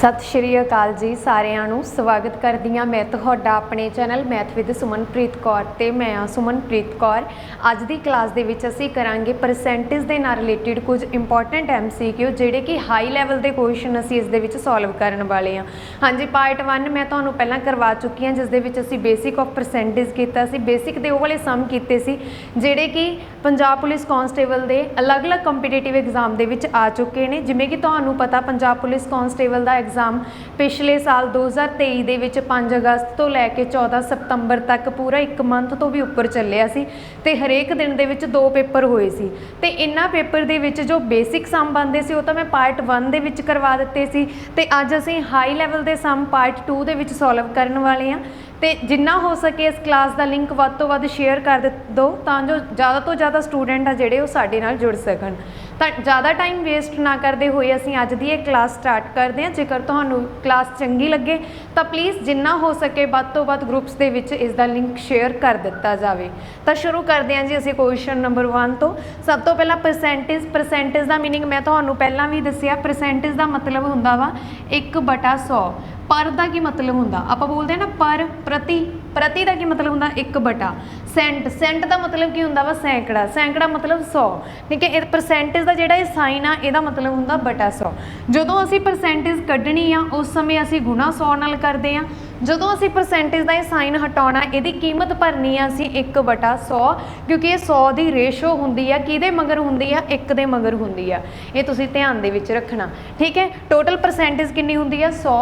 ਸਤਿ ਸ਼੍ਰੀ ਅਕਾਲ ਜੀ ਸਾਰਿਆਂ ਨੂੰ। ਸਵਾਗਤ ਕਰਦੀ ਹਾਂ ਮੈਂ ਤੁਹਾਡਾ ਆਪਣੇ channel math with Sumanpreet Kaur ਤੇ ਮੈਂ ਹਾਂ ਸੁਮਨਪ੍ਰੀਤ ਕੌਰ। ਅੱਜ ਦੀ ਕਲਾਸ ਦੇ ਵਿੱਚ ਅਸੀਂ ਕਰਾਂਗੇ ਪਰਸੈਂਟੇਜ ਦੇ ਨਾਲ ਰਿਲੇਟਡ ਕੁਝ ਇੰਪੋਰਟੈਂਟ ਐਮਸੀਕਿਊ ਜਿਹੜੇ ਕਿ ਹਾਈ ਲੈਵਲ ਦੇ ਕੁਐਸਚਨ ਅਸੀਂ ਇਸ ਦੇ ਵਿੱਚ ਸੋਲਵ ਕਰਨ ਵਾਲੇ ਹਾਂ। ਹਾਂਜੀ ਪਾਰਟ 1 ਮੈਂ ਤੁਹਾਨੂੰ ਪਹਿਲਾਂ ਕਰਵਾ ਚੁੱਕੀ ਹਾਂ, ਜਿਸ ਦੇ ਵਿੱਚ ਅਸੀਂ ਬੇਸਿਕ ਆਫ ਪਰਸੈਂਟੇਜ ਕੀਤਾ ਸੀ। ਬੇਸਿਕ ਦੇ ਉਹ ਵਾਲੇ ਸਮ ਕੀਤੇ ਸੀ, ਜਿਹੜੇ ਕਿ ਪੰਜਾਬ ਪੁਲਿਸ ਕਾਂਸਟੇਬਲ ਦੇ ਅਲੱਗ-ਅਲੱਗ ਕੰਪੀਟੀਟਿਵ ਐਗਜ਼ਾਮ ਦੇ ਵਿੱਚ ਆ ਚੁੱਕੇ ਨੇ। ਜਿਵੇਂ ਕਿ ਤੁਹਾਨੂੰ ਪਤਾ, ਪੰਜਾਬ ਪੁਲਿਸ ਕਾਂਸਟੇਬਲ ਦਾ ਐਗਜ਼ਾਮ। ਪਿਛਲੇ ਸਾਲ 2023 ਦੇ ਵਿੱਚ 5 ਅਗਸਤ ਤੋਂ ਲੈ ਕੇ 14 ਸਤੰਬਰ ਤੱਕ ਪੂਰਾ 1 ਮੰਥ ਤੋਂ ਵੀ ਉੱਪਰ ਚੱਲਿਆ ਸੀ ਤੇ ਹਰੇਕ ਦਿਨ ਦੇ ਵਿੱਚ ਦੋ ਪੇਪਰ ਹੋਏ ਸੀ। ਤੇ ਇਹਨਾਂ ਪੇਪਰ ਦੇ ਵਿੱਚ ਜੋ ਬੇਸਿਕ ਸਮ ਬਣਦੇ ਸੀ ਉਹ ਤਾਂ ਮੈਂ ਪਾਰਟ 1 ਦੇ ਵਿੱਚ ਕਰਵਾ ਦਿੱਤੇ ਸੀ ਤੇ ਅੱਜ ਅਸੀਂ ਹਾਈ ਲੈਵਲ ਦੇ ਸਮ ਪਾਰਟ 2 ਦੇ ਵਿੱਚ ਸੋਲਵ ਕਰਨ ਵਾਲੇ ਹਾਂ। ਤੇ ਜਿੰਨਾ ਹੋ ਸਕੇ ਇਸ ਕਲਾਸ ਦਾ ਲਿੰਕ ਵੱਧ ਤੋਂ ਵੱਧ ਸ਼ੇਅਰ ਕਰ ਦਿਓ ਤਾਂ ਜੋ ਜ਼ਿਆਦਾ ਤੋਂ ਜ਼ਿਆਦਾ ਸਟੂਡੈਂਟ ਆ ਜਿਹੜੇ ਉਹ ਸਾਡੇ ਨਾਲ ਜੁੜ ਸਕਣ। ਤਾਂ ਜ਼ਿਆਦਾ ਟਾਈਮ ਵੇਸਟ ਨਾ ਕਰਦੇ ਹੋਏ ਅਸੀਂ ਅੱਜ ਦੀ ਇਹ ਕਲਾਸ ਸਟਾਰਟ ਕਰਦੇ ਹਾਂ। ਜੇਕਰ ਤੁਹਾਨੂੰ ਕਲਾਸ ਚੰਗੀ ਲੱਗੇ, ਤਾਂ ਪਲੀਜ਼ ਜਿੰਨਾ ਹੋ ਸਕੇ ਵੱਧ ਤੋਂ ਵੱਧ ਗਰੁੱਪਸ ਦੇ ਵਿੱਚ ਇਸ ਦਾ ਲਿੰਕ ਸ਼ੇਅਰ ਕਰ ਦਿੱਤਾ ਜਾਵੇ। ਤਾਂ ਸ਼ੁਰੂ ਕਰਦੇ ਹਾਂ ਜੀ ਅਸੀਂ ਕੁਐਸਚਨ ਨੰਬਰ 1 ਤੋਂ। ਸਭ ਤੋਂ ਪਹਿਲਾਂ ਪਰਸੈਂਟੇਜ ਪਰਸੈਂਟੇਜ ਦਾ ਮੀਨਿੰਗ ਮੈਂ ਤੁਹਾਨੂੰ ਪਹਿਲਾਂ ਵੀ ਦੱਸਿਆ। ਪਰਸੈਂਟੇਜ ਦਾ ਮਤਲਬ ਹੁੰਦਾ ਵਾ 1/100 ਪਰ ਦਾ ਕੀ ਮਤਲਬ ਹੁੰਦਾ? ਆਪਾਂ ਬੋਲਦੇ ਆ ਨਾ, ਪਰ ਪ੍ਰਤੀ ਪ੍ਰਤੀ ਦਾ ਕੀ ਮਤਲਬ ਹੁੰਦਾ? 1 ਬਟਾ। ਸੈਂਟ। ਸੈਂਟ ਦਾ ਮਤਲਬ ਕੀ ਹੁੰਦਾ ਵਾ? ਸੈਂਕੜਾ। ਸੈਂਕੜਾ ਮਤਲਬ 100 ਠੀਕ ਹੈ, ਇਹ ਪਰਸੈਂਟੇਜ ਦਾ ਜਿਹੜਾ ਇਹ ਸਾਈਨ ਆ, ਇਹਦਾ ਮਤਲਬ ਹੁੰਦਾ ਬਟਾ 100 ਜਦੋਂ ਅਸੀਂ ਪਰਸੈਂਟੇਜ ਕੱਢਣੀ ਆ, ਉਸ ਸਮੇਂ ਅਸੀਂ ਗੁਣਾ 100 ਨਾਲ ਕਰਦੇ ਆ। ਜਦੋਂ ਅਸੀਂ ਪਰਸੈਂਟੇਜ ਦਾ ਇਹ ਸਾਈਨ ਹਟਾਉਣਾ, ਇਹਦੀ ਕੀਮਤ ਭਰਨੀ ਆ, ਅਸੀਂ 1 ਬਟਾ 100 ਕਿਉਂਕਿ ਇਹ 100 ਦੀ ਰੇਸ਼ੋ ਹੁੰਦੀ ਆ, ਕਿਹਦੇ ਮਗਰ ਹੁੰਦੀ ਆ? 1 ਦੇ ਮਗਰ ਹੁੰਦੀ ਆ। ਇਹ ਤੁਸੀਂ ਧਿਆਨ ਦੇ ਵਿੱਚ ਰੱਖਣਾ। ਠੀਕ ਹੈ ਟੋਟਲ ਪਰਸੈਂਟੇਜ ਕਿੰਨੀ ਹੁੰਦੀ ਆ? 100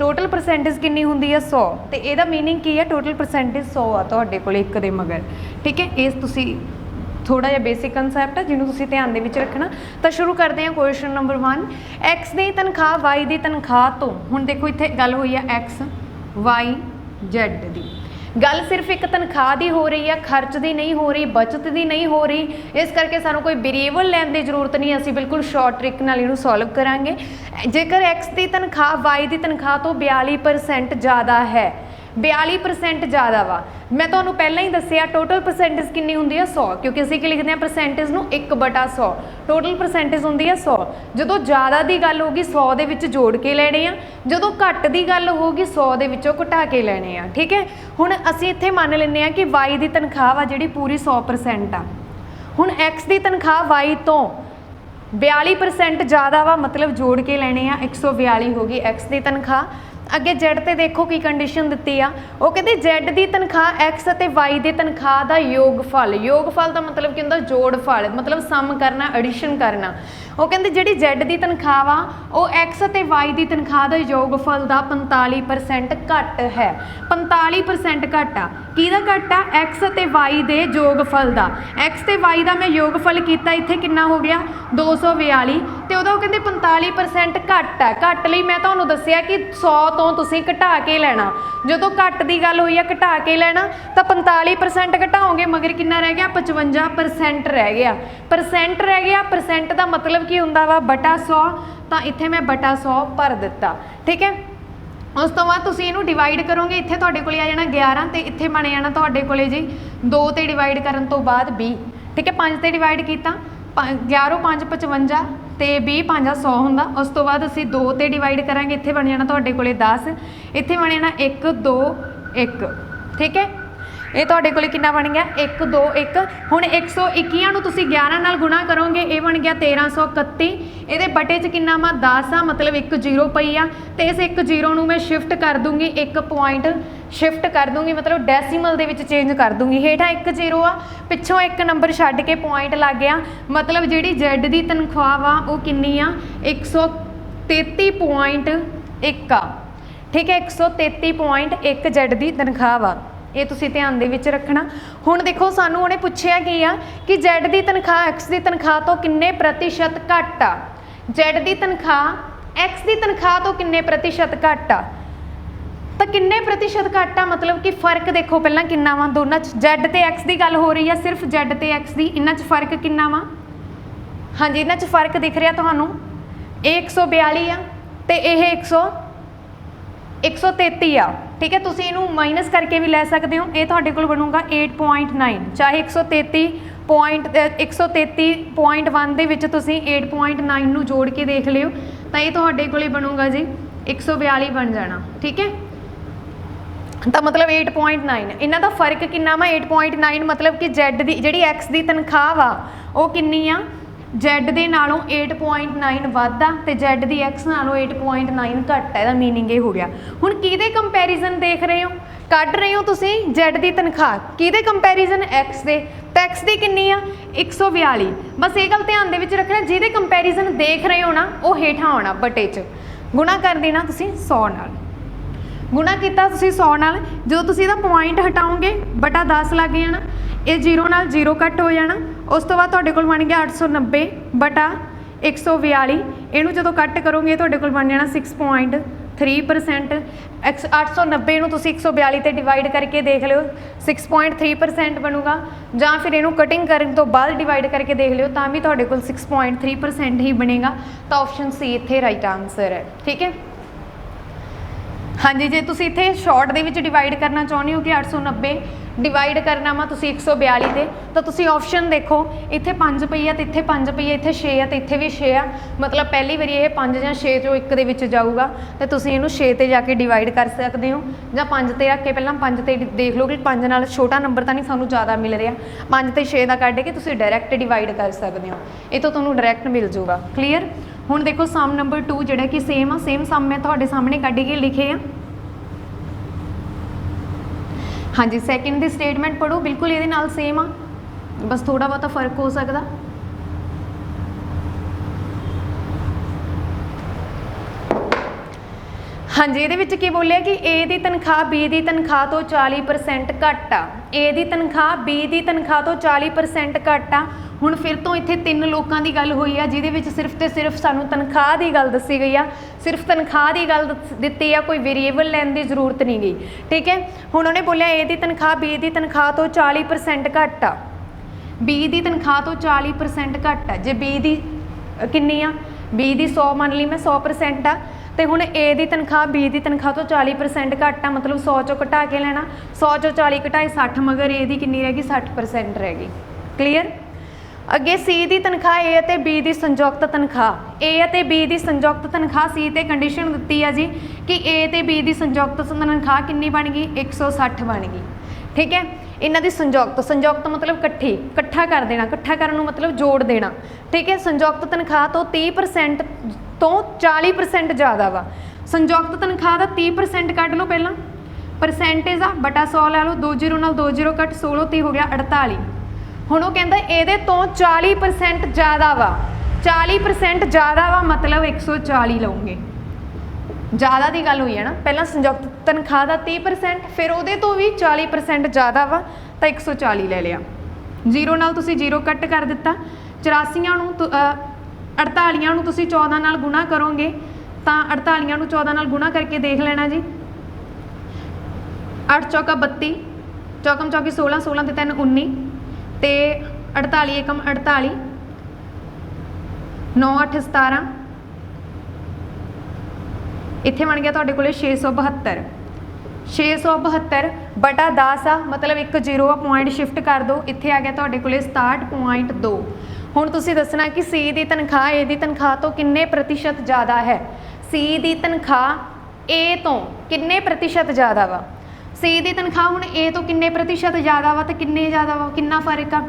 ਟੋਟਲ ਪਰਸੈਂਟੇਜ ਕਿੰਨੀ ਹੁੰਦੀ ਹੈ 100 ਤੇ ਇਹਦਾ मीनिंग ਕੀ ਹੈ ਟੋਟਲ ਪਰਸੈਂਟੇਜ 100 ਆ ਤੁਹਾਡੇ ਕੋਲ ਇੱਕ ਦੇ ਮਗਰ ਠੀਕ ਹੈ ਇਸ ਤੁਸੀਂ ਥੋੜਾ ਜਿਹਾ ਬੇਸਿਕ ਕਨਸੈਪਟ ਹੈ ਜਿਹਨੂੰ ਤੁਸੀਂ ਧਿਆਨ ਦੇ ਵਿੱਚ ਰੱਖਣਾ ਤਾਂ ਸ਼ੁਰੂ ਕਰਦੇ ਹਾਂ ਕੁਐਸਚਨ ਨੰਬਰ 1 x ਦੀ ਤਨਖਾਹ y ਦੀ ਤਨਖਾਹ ਤੋਂ ਹੁਣ ਦੇਖੋ ਇੱਥੇ ਗੱਲ ਹੋਈ ਹੈ x y z ਦੀ ਗੱਲ ਸਿਰਫ ਇੱਕ ਤਨਖਾਹ ਦੀ ਹੋ ਰਹੀ ਹੈ ਖਰਚ ਦੀ ਨਹੀਂ ਹੋ ਰਹੀ, ਬਚਤ ਦੀ ਨਹੀਂ ਹੋ ਰਹੀ। ਇਸ ਕਰਕੇ ਸਾਨੂੰ ਕੋਈ ਵੇਰੀਏਬਲ ਲੈਣ ਦੀ ਜ਼ਰੂਰਤ ਨਹੀਂ, ਅਸੀਂ ਬਿਲਕੁਲ ਸ਼ਾਰਟ ਟ੍ਰਿਕ ਨਾਲ ਇਹਨੂੰ ਸੋਲਵ ਕਰਾਂਗੇ। ਜੇਕਰ x ਦੀ ਤਨਖਾਹ, y ਦੀ ਤਨਖਾਹ ਤੋਂ 42% ਜ਼ਿਆਦਾ ਹੈ 42% ਜ਼ਿਆਦਾ ਵਾ। ਮੈਂ ਤੁਹਾਨੂੰ ਪਹਿਲਾਂ ਹੀ ਦੱਸਿਆ ਟੋਟਲ ਪਰਸੈਂਟੇਜ ਕਿੰਨੀ ਹੁੰਦੀ ਹੈ 100 ਕਿਉਂਕਿ ਅਸੀਂ ਕੀ ਲਿਖਦੇ ਹਾਂ? ਪਰਸੈਂਟੇਜ ਨੂੰ 1/100 ਟੋਟਲ ਪਰਸੈਂਟੇਜ ਹੁੰਦੀ ਹੈ 100 ਜਦੋਂ ਜ਼ਿਆਦਾ ਦੀ ਗੱਲ ਹੋਗੀ 100 ਦੇ ਵਿੱਚ ਜੋੜ ਕੇ ਲੈਣੇ ਆ। ਜਦੋਂ ਘੱਟ ਦੀ ਗੱਲ ਹੋਗੀ 100 ਦੇ ਵਿੱਚੋਂ ਘਟਾ ਕੇ ਲੈਣੇ ਆ। ਠੀਕ ਹੈ? ਹੁਣ ਅਸੀਂ ਇੱਥੇ ਮੰਨ ਲੈਂਦੇ ਆ ਕਿ y ਦੀ ਤਨਖਾਹ ਵਾ ਜਿਹੜੀ ਪੂਰੀ 100% ਆ। ਹੁਣ x ਦੀ ਤਨਖਾਹ y ਤੋਂ 42% ਜ਼ਿਆਦਾ ਵਾ, ਮਤਲਬ ਜੋੜ ਕੇ ਲੈਣੇ ਆ। 142 ਹੋ ਗਈ x ਦੀ ਤਨਖਾਹ। ਅੱਗੇ Z ਤੇ ਦੇਖੋ ਕੀ ਕੰਡੀਸ਼ਨ ਦਿੱਤੀ ਆ। ਉਹ ਕਹਿੰਦੇ Z ਦੀ ਤਨਖਾਹ X ਅਤੇ Y ਦੀ ਤਨਖਾਹ ਦਾ ਯੋਗਫਲ। ਯੋਗਫਲ ਦਾ ਮਤਲਬ ਕੀ ਹੁੰਦਾ ਜੋੜਫਲ ਮਤਲਬ ਸਮ ਕਰਨਾ ਐਡੀਸ਼ਨ ਕਰਨਾ। ਉਹ ਕਹਿੰਦੇ ਜਿਹੜੀ Z ਦੀ ਤਨਖਾਹ ਵਾ ਉਹ X ਅਤੇ Y ਦੀ ਤਨਖਾਹ ਦਾ ਯੋਗਫਲ ਦਾ 45% ਘੱਟ ਹੈ। 45% ਘੱਟ ਆ। ਕਿਹਦਾ ਘੱਟ? ਆ X ਅਤੇ Y ਦੇ ਯੋਗਫਲ ਦਾ। X ਤੇ Y ਦਾ ਮੈਂ ਯੋਗਫਲ ਕੀਤਾ, ਇੱਥੇ ਕਿੰਨਾ ਹੋ ਗਿਆ? 242 ਤੇ ਉਹਦਾ ਉਹ ਕਹਿੰਦੇ 45% ਘੱਟ ਹੈ। ਘੱਟ ਲਈ ਮੈਂ ਤੁਹਾਨੂੰ ਦੱਸਿਆ ਕਿ 100 ਤੋਂ ਤੁਸੀਂ ਘਟਾ ਕੇ ਲੈਣਾ। ਜਦੋਂ ਘੱਟ ਦੀ ਗੱਲ ਹੋਈ ਆ, ਘਟਾ ਕੇ ਲੈਣਾ, ਤਾਂ 45% ਘਟਾਓਗੇ, ਮਗਰ ਕਿੰਨਾ ਰਹਿ ਗਿਆ? 55% ਰਹਿ ਗਿਆ। ਪਰਸੈਂਟ ਰਹਿ ਗਿਆ ਪਰਸੈਂਟ ਦਾ ਮਤਲਬ ਕੀ ਹੁੰਦਾ ਵਾ? ਬਟਾ 100 ਤਾਂ ਇੱਥੇ ਮੈਂ ਬਟਾ 100 ਭਰ ਦਿੱਤਾ। ਠੀਕ ਹੈ? ਉਸ ਤੋਂ ਬਾਅਦ ਤੁਸੀਂ ਇਹਨੂੰ ਡਿਵਾਈਡ ਕਰੋਗੇ, ਇੱਥੇ ਤੁਹਾਡੇ ਕੋਲੇ ਆ ਜਾਣਾ 11 ਤੇ ਇੱਥੇ ਬਣ ਜਾਣਾ ਤੁਹਾਡੇ ਕੋਲੇ ਜੀ। 2 ਤੇ ਡਿਵਾਈਡ ਕਰਨ ਤੋਂ ਬਾਅਦ 20 ਠੀਕ ਹੈ 5 ਤੇ ਡਿਵਾਈਡ ਕੀਤਾ 11 5 55 ਤੇ 20 5 100 ਹੁੰਦਾ। ਉਸ ਤੋਂ ਬਾਅਦ ਅਸੀਂ 2 ਤੇ ਡਿਵਾਈਡ ਕਰਾਂਗੇ, ਇੱਥੇ ਬਣ ਜਾਣਾ ਤੁਹਾਡੇ ਕੋਲੇ 10 ਇੱਥੇ ਬਣ ਜਾਣਾ 1 2 1 ਠੀਕ ਹੈ ਇਹ ਤੁਹਾਡੇ ਕੋਲੇ ਕਿੰਨਾ ਬਣ ਗਿਆ? 1 2 1 ਹੁਣ 121 ਨੂੰ ਤੁਸੀਂ 11 ਨਾਲ ਗੁਣਾ ਕਰੋਗੇ, ਇਹ ਬਣ ਗਿਆ 1331 ਇਹਦੇ ਬਟੇ 'ਚ ਕਿੰਨਾ ਵਾ? 10 ਆ, ਮਤਲਬ 1 0 ਪਈ ਆ। ਤੇ ਇਸ 1 0 ਨੂੰ ਮੈਂ ਸ਼ਿਫਟ ਕਰ ਦੂੰਗੀ, ਇੱਕ ਪੁਆਇੰਟ ਸ਼ਿਫਟ ਕਰ ਦੂੰਗੀ, ਮਤਲਬ ਡੈਸੀਮਲ ਦੇ ਵਿੱਚ ਚੇਂਜ ਕਰ ਦੂੰਗੀ। ਹੇਠਾਂ 1 0 ਆ, ਪਿੱਛੋਂ ਇੱਕ ਨੰਬਰ ਛੱਡ ਕੇ ਪੁਆਇੰਟ ਲੱਗ ਗਿਆ। ਮਤਲਬ ਜਿਹੜੀ Z ਦੀ ਤਨਖਾਹ ਵਾ, ਉਹ ਕਿੰਨੀ ਆ? 133.1 ਆ। ਠੀਕ ਹੈ 133.1 Z ਦੀ ਤਨਖਾਹ ਵਾ। ਇਹ ਤੁਸੀਂ ਧਿਆਨ ਦੇ ਵਿੱਚ ਰੱਖਣਾ। ਹੁਣ ਦੇਖੋ, ਸਾਨੂੰ ਉਹਨੇ ਪੁੱਛਿਆ ਕੀ ਆ ਕਿ Z ਦੀ ਤਨਖਾਹ, X ਦੀ ਤਨਖਾਹ ਤੋਂ ਕਿੰਨੇ ਪ੍ਰਤੀਸ਼ਤ ਘੱਟ ਆ? Z ਦੀ ਤਨਖਾਹ, X ਦੀ ਤਨਖਾਹ ਤੋਂ ਕਿੰਨੇ ਪ੍ਰਤੀਸ਼ਤ ਘੱਟ ਆ? ਤਾਂ ਕਿੰਨੇ ਪ੍ਰਤੀਸ਼ਤ ਘੱਟ ਆ? ਮਤਲਬ ਕਿ ਫ਼ਰਕ ਦੇਖੋ ਪਹਿਲਾਂ ਕਿੰਨਾ ਵਾ ਦੋਨਾਂ 'ਚ। Z ਤੇ X ਦੀ ਗੱਲ ਹੋ ਰਹੀ ਆ, ਸਿਰਫ Z ਤੇ X ਦੀ। ਇਹਨਾਂ 'ਚ ਫ਼ਰਕ ਕਿੰਨਾ ਵਾ? ਹਾਂਜੀ, ਇਹਨਾਂ 'ਚ ਫ਼ਰਕ ਦਿਖ ਰਿਹਾ ਤੁਹਾਨੂੰ। ਇਹ 142 ਆ ਤੇ ਇਹ 100 133 ਆ। ਠੀਕ ਹੈ, ਤੁਸੀਂ ਇਹਨੂੰ ਮਾਈਨਸ ਕਰਕੇ ਵੀ ਲੈ ਸਕਦੇ ਹੋ। ਇਹ ਤੁਹਾਡੇ ਕੋਲ ਬਣੂਗਾ 8.9 ਚਾਹੇ 133 ਪੁਆਇੰਟ 133.1 ਦੇ ਵਿੱਚ ਤੁਸੀਂ 8.9 ਨੂੰ ਜੋੜ ਕੇ ਦੇਖ ਲਿਓ, ਤਾਂ ਇਹ ਤੁਹਾਡੇ ਕੋਲੇ ਬਣੂਗਾ ਜੀ 142 ਬਣ ਜਾਣਾ। ਠੀਕ ਹੈ? ਤਾਂ ਮਤਲਬ 8.9 ਇਹਨਾਂ ਦਾ ਫ਼ਰਕ ਕਿੰਨਾ ਵਾ? 8.9 ਮਤਲਬ ਕਿ Z ਦੀ, ਜਿਹੜੀ X ਦੀ ਤਨਖਾਹ ਵਾ, ਉਹ ਕਿੰਨੀ ਆ? Z ਦੇ ਨਾਲੋਂ 8.9 ਵੱਧ ਆ ਤੇ Z ਦੀ X ਨਾਲੋਂ 8.9 ਘੱਟ ਹੈ ਇਹਦਾ ਮੀਨਿੰਗ ਇਹ ਹੋ ਗਿਆ। ਹੁਣ ਕਿਹਦੇ ਕੰਪੈਰੀਜ਼ਨ ਦੇਖ ਰਹੇ ਹੋ? ਕੱਢ ਰਹੇ ਹੋ ਤੁਸੀਂ Z ਦੀ ਤਨਖਾਹ। ਕਿਹਦੇ ਕੰਪੈਰੀਜ਼ਨ X ਦੇ। ਤਾਂ X ਦੀ ਕਿੰਨੀ ਆ? 142 ਬਸ ਇਹ ਗੱਲ ਧਿਆਨ ਦੇ ਵਿੱਚ ਰੱਖਣਾ, ਜਿਹਦੇ ਕੰਪੈਰੀਜ਼ਨ ਦੇਖ ਰਹੇ ਹੋ ਨਾ, ਉਹ ਹੇਠਾਂ ਆਉਣਾ ਬਟੇ 'ਚ। ਗੁਣਾ ਕਰ ਦੇਣਾ ਤੁਸੀਂ 100 ਨਾਲ। ਗੁਣਾ ਕੀਤਾ ਤੁਸੀਂ 100 ਨਾਲ। ਜਦੋਂ ਤੁਸੀਂ ਇਹਦਾ ਪੁਆਇੰਟ ਹਟਾਓਗੇ, ਬਟਾ 10 ਲੱਗ ਜਾਣਾ। ਇਹ 0 ਨਾਲ 0 ਕੱਟ ਹੋ ਜਾਣਾ। ਉਸ ਤੋਂ ਬਾਅਦ ਤੁਹਾਡੇ ਕੋਲ ਬਣ ਗਿਆ 890 ਬਟਾ 142 ਇਹਨੂੰ ਜਦੋਂ ਕੱਟ ਕਰੋਗੇ, ਤੁਹਾਡੇ ਕੋਲ ਬਣ ਜਾਣਾ 6.3% ਐਕਸ- 890 ਨੂੰ ਤੁਸੀਂ 142 ਤੇ ਡਿਵਾਈਡ ਕਰਕੇ ਦੇਖ ਲਿਓ 6.3% ਬਣੂਗਾ। ਜਾਂ ਫਿਰ ਇਹਨੂੰ ਕਟਿੰਗ ਕਰਨ ਤੋਂ ਬਾਅਦ ਡਿਵਾਈਡ ਕਰਕੇ ਦੇਖ ਲਿਓ, ਤਾਂ ਵੀ ਤੁਹਾਡੇ ਕੋਲ 6.3% ਹੀ ਬਣੇਗਾ। ਤਾਂ ਆਪਸ਼ਨ ਸੀ ਇੱਥੇ ਰਾਈਟ ਆਨਸਰ ਹੈ, ਠੀਕ ਹੈ? ਹਾਂਜੀ, ਜੇ ਤੁਸੀਂ ਇੱਥੇ ਸ਼ਾਰਟ ਦੇ ਵਿੱਚ ਡਿਵਾਈਡ ਕਰਨਾ ਚਾਹੁੰਦੇ ਹੋ ਕਿ 890 ਡਿਵਾਈਡ ਕਰਨਾ ਵਾ ਤੁਸੀਂ 142 ਤੇ, ਤਾਂ ਤੁਸੀਂ ਆਪਸ਼ਨ ਦੇਖੋ, ਇੱਥੇ 5 ਪਈ ਆ ਤੇ ਇੱਥੇ 5 ਪਈ ਆ, ਇੱਥੇ 6 ਆ ਤੇ ਇੱਥੇ ਵੀ 6 ਆ। ਮਤਲਬ ਪਹਿਲੀ ਵਾਰੀ ਇਹ 5 ਜਾਂ 6 ਚੋਂ ਇੱਕ ਦੇ ਵਿੱਚ ਜਾਊਗਾ, ਤੇ ਤੁਸੀਂ ਇਹਨੂੰ 6 ਤੇ ਜਾ ਕੇ ਡਿਵਾਈਡ ਕਰ ਸਕਦੇ ਹੋ। ਜਾਂ 5 ਤੇ ਰੱਖ ਕੇ ਪਹਿਲਾਂ 5 ਤੇ ਦੇਖ ਲਓ ਕਿ 5 ਨਾਲ ਛੋਟਾ ਨੰਬਰ ਤਾਂ ਨਹੀਂ ਸਾਨੂੰ ਜ਼ਿਆਦਾ ਮਿਲ ਰਿਹਾ। 5 ਤੇ 6 ਦਾ ਕੱਢ ਕੇ ਤੁਸੀਂ ਡਾਇਰੈਕਟ ਡਿਵਾਈਡ ਕਰ ਸਕਦੇ ਹੋ। ਇਹ ਤੋਂ ਤੁਹਾਨੂੰ ਡਾਇਰੈਕਟ ਮਿਲ ਜਾਊਗਾ। ਕਲੀਅਰ ਹੁਣ ਦੇਖੋ ਸਮ ਨੰਬਰ 2 ਜਿਹੜਾ ਕਿ ਸੇਮ ਆ ਸੇਮ ਸਮ ਮੈਂ ਤੁਹਾਡੇ ਸਾਹਮਣੇ ਕੱਢ ਕੇ ਲਿਖੇ ਆ। ਹਾਂਜੀ ਸੈਕਿੰਡ ਦੀ ਸਟੇਟਮੈਂਟ ਪੜੋ ਬਿਲਕੁਲ ਇਹਦੇ ਨਾਲ ਸੇਮ ਆ। ਬਸ ਥੋੜਾ ਬਹੁਤਾ ਫ਼ਰਕ ਹੋ ਸਕਦਾ। ਹਾਂਜੀ, ਇਹਦੇ ਵਿੱਚ ਕੀ ਬੋਲਿਆ ਕਿ A ਦੀ ਤਨਖਾਹ B ਦੀ ਤਨਖਾਹ ਤੋਂ 40% ਘੱਟ ਆ। A ਦੀ ਤਨਖਾਹ B ਦੀ ਤਨਖਾਹ ਤੋਂ 40% ਘੱਟ ਆ। ਹੁਣ ਫਿਰ ਤੋਂ ਇੱਥੇ ਤਿੰਨ ਲੋਕਾਂ ਦੀ ਗੱਲ ਹੋਈ ਆ, ਜਿਹਦੇ ਵਿੱਚ ਸਿਰਫ ਤੇ ਸਿਰਫ ਸਾਨੂੰ ਤਨਖਾਹ ਦੀ ਗੱਲ ਦੱਸੀ ਗਈ ਆ। ਸਿਰਫ ਤਨਖਾਹ ਦੀ ਗੱਲ ਦੱਸ- ਦਿੱਤੀ ਆ, ਕੋਈ ਵੇਰੀਏਬਲ ਲੈਣ ਦੀ ਜ਼ਰੂਰਤ ਨਹੀਂ ਗਈ। ਠੀਕ ਹੈ? ਹੁਣ ਉਹਨੇ ਬੋਲਿਆ A ਦੀ ਤਨਖਾਹ B ਦੀ ਤਨਖਾਹ ਤੋਂ 40% ਘੱਟ ਆ। B ਦੀ ਤਨਖਾਹ ਤੋਂ 40% ਘੱਟ ਆ। ਜੇ B ਦੀ ਕਿੰਨੀ ਆ? B ਦੀ 100 ਮੰਨ ਲਈ ਮੈਂ 100% ਆ। ਤੇ ਹੁਣ A ਦੀ ਤਨਖਾਹ, B ਦੀ ਤਨਖਾਹ ਤੋਂ 40% ਘੱਟ ਆ, ਮਤਲਬ 100 ਚੋਂ ਘਟਾ ਕੇ ਲੈਣਾ। 100 ਚੋਂ 40 ਘਟਾਏ 60 ਮਗਰ A ਦੀ ਕਿੰਨੀ ਰਹਿ ਗਈ? 60% ਰਹਿ ਗਈ। ਕਲੀਅਰ ਅੱਗੇ C ਦੀ ਤਨਖਾਹ, A ਅਤੇ B ਦੀ ਸੰਯੁਕਤ ਤਨਖਾਹ। A ਅਤੇ B ਦੀ ਸੰਯੁਕਤ ਤਨਖਾਹ, C ਤੇ ਕੰਡੀਸ਼ਨ ਦਿੱਤੀ ਆ ਜੀ ਕਿ A ਤੇ B ਦੀ ਸੰਯੁਕਤ ਤਨਖਾਹ ਕਿੰਨੀ ਬਣ ਗਈ? 160 ਬਣ ਗਈ। ਠੀਕ ਹੈ? ਇਹਨਾਂ ਦੀ ਸੰਯੁਕਤ ਸੰਯੁਕਤ ਮਤਲਬ ਇਕੱਠੀ, ਇਕੱਠਾ ਕਰ ਦੇਣਾ, ਇਕੱਠਾ ਕਰਨ ਨੂੰ ਮਤਲਬ ਜੋੜ ਦੇਣਾ। ਠੀਕ ਹੈ? ਸੰਯੁਕਤ ਤਨਖਾਹ ਤੋਂ 30% ਤੋਂ 40% ਜ਼ਿਆਦਾ ਵਾ। ਸੰਯੁਕਤ ਤਨਖਾਹ ਦਾ 30% ਕੱਢ ਲਓ ਪਹਿਲਾਂ। ਪਰਸੈਂਟੇਜ ਆ, ਬਟਾ 100 ਲੈ ਲਓ 20 ਨਾਲ 20 ਕੱਟ 16 30 ਹੋ ਗਿਆ 48 ਹੁਣ ਉਹ ਕਹਿੰਦਾ ਇਹਦੇ ਤੋਂ 40% ਜ਼ਿਆਦਾ ਵਾ। 40% ਜ਼ਿਆਦਾ ਵਾ ਮਤਲਬ 140 ਲਵਾਂਗੇ ਜ਼ਿਆਦਾ ਦੀ ਗੱਲ ਹੋਈ ਹੈ ਨਾ। ਪਹਿਲਾਂ ਸੰਯੁਕਤ ਤਨਖਾਹ ਦਾ 30% ਫਿਰ ਉਹਦੇ ਤੋਂ ਵੀ 40% ਜ਼ਿਆਦਾ ਵਾ, ਤਾਂ 140 ਲੈ ਲਿਆ। 0 ਨਾਲ ਤੁਸੀਂ 0 ਕੱਟ ਕਰ ਦਿੱਤਾ। 84 ਨੂੰ ਤੁ- 48 ਨੂੰ ਤੁਸੀਂ 14 ਨਾਲ ਗੁਣਾ ਕਰੋਗੇ, ਤਾਂ 48 ਨੂੰ 14 ਨਾਲ ਗੁਣਾ ਕਰਕੇ ਦੇਖ ਲੈਣਾ ਜੀ। 8 ਚੌਕਾ 32 ਚੌਕਮ ਚੌਕੀ 16 16 ਤੇ 3 19 ਤੇ 48 ਏਕਮ 48 9 8 17 ਇੱਥੇ ਬਣ ਗਿਆ ਤੁਹਾਡੇ ਕੋਲੇ 672 672 ਬਟਾ 10 ਆ, ਮਤਲਬ ਇੱਕ ਜ਼ੀਰੋ ਆ ਪੁਆਇੰਟ ਸ਼ਿਫਟ ਕਰ ਦਿਓ ਇੱਥੇ ਆ ਗਿਆ ਤੁਹਾਡੇ ਕੋਲੇ 67.2 ਹੁਣ ਤੁਸੀਂ ਦੱਸਣਾ ਕਿ ਸੀ ਦੀ ਤਨਖਾਹ ਏ ਦੀ ਤਨਖਾਹ ਤੋਂ ਕਿੰਨੇ ਪ੍ਰਤੀਸ਼ਤ ਜ਼ਿਆਦਾ ਹੈ? ਸੀ ਦੀ ਤਨਖਾਹ ਏ ਤੋਂ ਕਿੰਨੇ ਪ੍ਰਤੀਸ਼ਤ ਜ਼ਿਆਦਾ ਵਾ? ਸੀ ਦੀ ਤਨਖਾਹ ਹੁਣ ਏ ਤੋਂ ਕਿੰਨੇ ਪ੍ਰਤੀਸ਼ਤ ਜ਼ਿਆਦਾ ਵਾ ਤੇ ਕਿੰਨੇ ਜ਼ਿਆਦਾ ਵਾ? ਕਿੰਨਾ ਫ਼ਰਕ ਆ?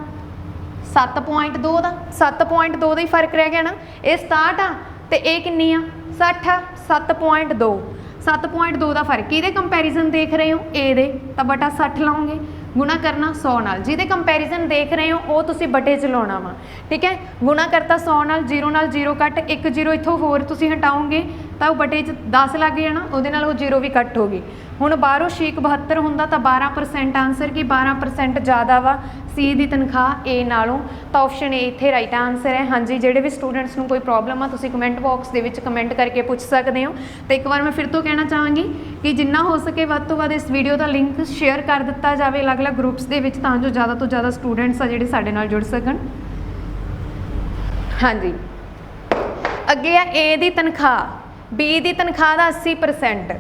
7.2 ਦਾ 7.2 ਦਾ ਹੀ ਫ਼ਰਕ ਰਹਿ ਗਿਆ ਨਾ। ਇਹ 67 ਆ ਤੇ ਇਹ ਕਿੰਨੀ ਆ? 60 ਆ। 7.2 7.2 ਦਾ। ਫ਼ਰਕ। ਇਹਦੇ ਕੰਪੈਰੀਜ਼ਨ ਦੇਖ ਰਹੇ ਹੋ? A ਦੇ। ਤਾਂ ਬਟਾ 60 ਲਾਓਗੇ ਗੁਣਾ ਕਰਨਾ 100 ਨਾਲ। ਜਿਹਦੇ ਕੰਪੈਰੀਜ਼ਨ ਦੇਖ ਰਹੇ ਹੋ, ਉਹ ਤੁਸੀਂ ਬਟੇ ਚ ਲਾਉਣਾ ਵਾ। ਠੀਕ ਹੈ? ਗੁਣਾ ਕਰਤਾ 100 ਨਾਲ 0 ਨਾਲ 0 ਕੱਟ 1 0 ਇੱਥੋਂ ਹੋਰ ਤੁਸੀਂ ਹਟਾਓਗੇ ਤਾਂ ਉਹ ਬਟੇ ਚ 10 ਲੱਗ ਜਾਣਾ ਉਹਦੇ ਨਾਲ ਉਹ ਜ਼ੀਰੋ ਵੀ ਕੱਟ ਹੋ ਗਈ। ਹੁਣ ਬਾਹਰੋਂ ਸ਼ੀਕ 72 ਹੁੰਦਾ ਤਾਂ 12% ਆਨਸਰ ਕੀ? 12% ਜ਼ਿਆਦਾ ਵਾ ਸੀ ਦੀ ਤਨਖਾਹ, A ਨਾਲੋਂ। ਤਾਂ ਆਪਸ਼ਨ A ਇੱਥੇ ਰਾਈਟ ਆਨਸਰ ਹੈ। ਹਾਂਜੀ, ਜਿਹੜੇ ਵੀ ਸਟੂਡੈਂਟਸ ਨੂੰ ਕੋਈ ਪ੍ਰੋਬਲਮ ਆ, ਤੁਸੀਂ ਕਮੈਂਟ ਬਾਕਸ ਦੇ ਵਿੱਚ ਕਮੈਂਟ ਕਰਕੇ ਪੁੱਛ ਸਕਦੇ ਹੋ। ਤੇ ਇੱਕ ਵਾਰ ਮੈਂ ਫਿਰ ਤੋਂ ਕਹਿਣਾ ਚਾਹਾਂਗੀ ਕਿ ਜਿੰਨਾ ਹੋ ਸਕੇ ਵੱਧ ਤੋਂ ਵੱਧ ਇਸ ਵੀਡੀਓ ਦਾ ਲਿੰਕ ਸ਼ੇਅਰ ਕਰ ਦਿੱਤਾ ਜਾਵੇ ਅਲੱਗ-ਅਲੱਗ ਗਰੁੱਪਸ ਦੇ ਵਿੱਚ, ਤਾਂ ਜੋ ਜ਼ਿਆਦਾ ਤੋਂ ਜ਼ਿਆਦਾ ਸਟੂਡੈਂਟਸ ਆ ਜਿਹੜੇ ਸਾਡੇ ਨਾਲ ਜੁੜ ਸਕਣ। ਹਾਂਜੀ। ਅੱਗੇ ਆ A ਦੀ ਤਨਖਾਹ। B ਦੀ ਤਨਖਾਹ ਦਾ 80%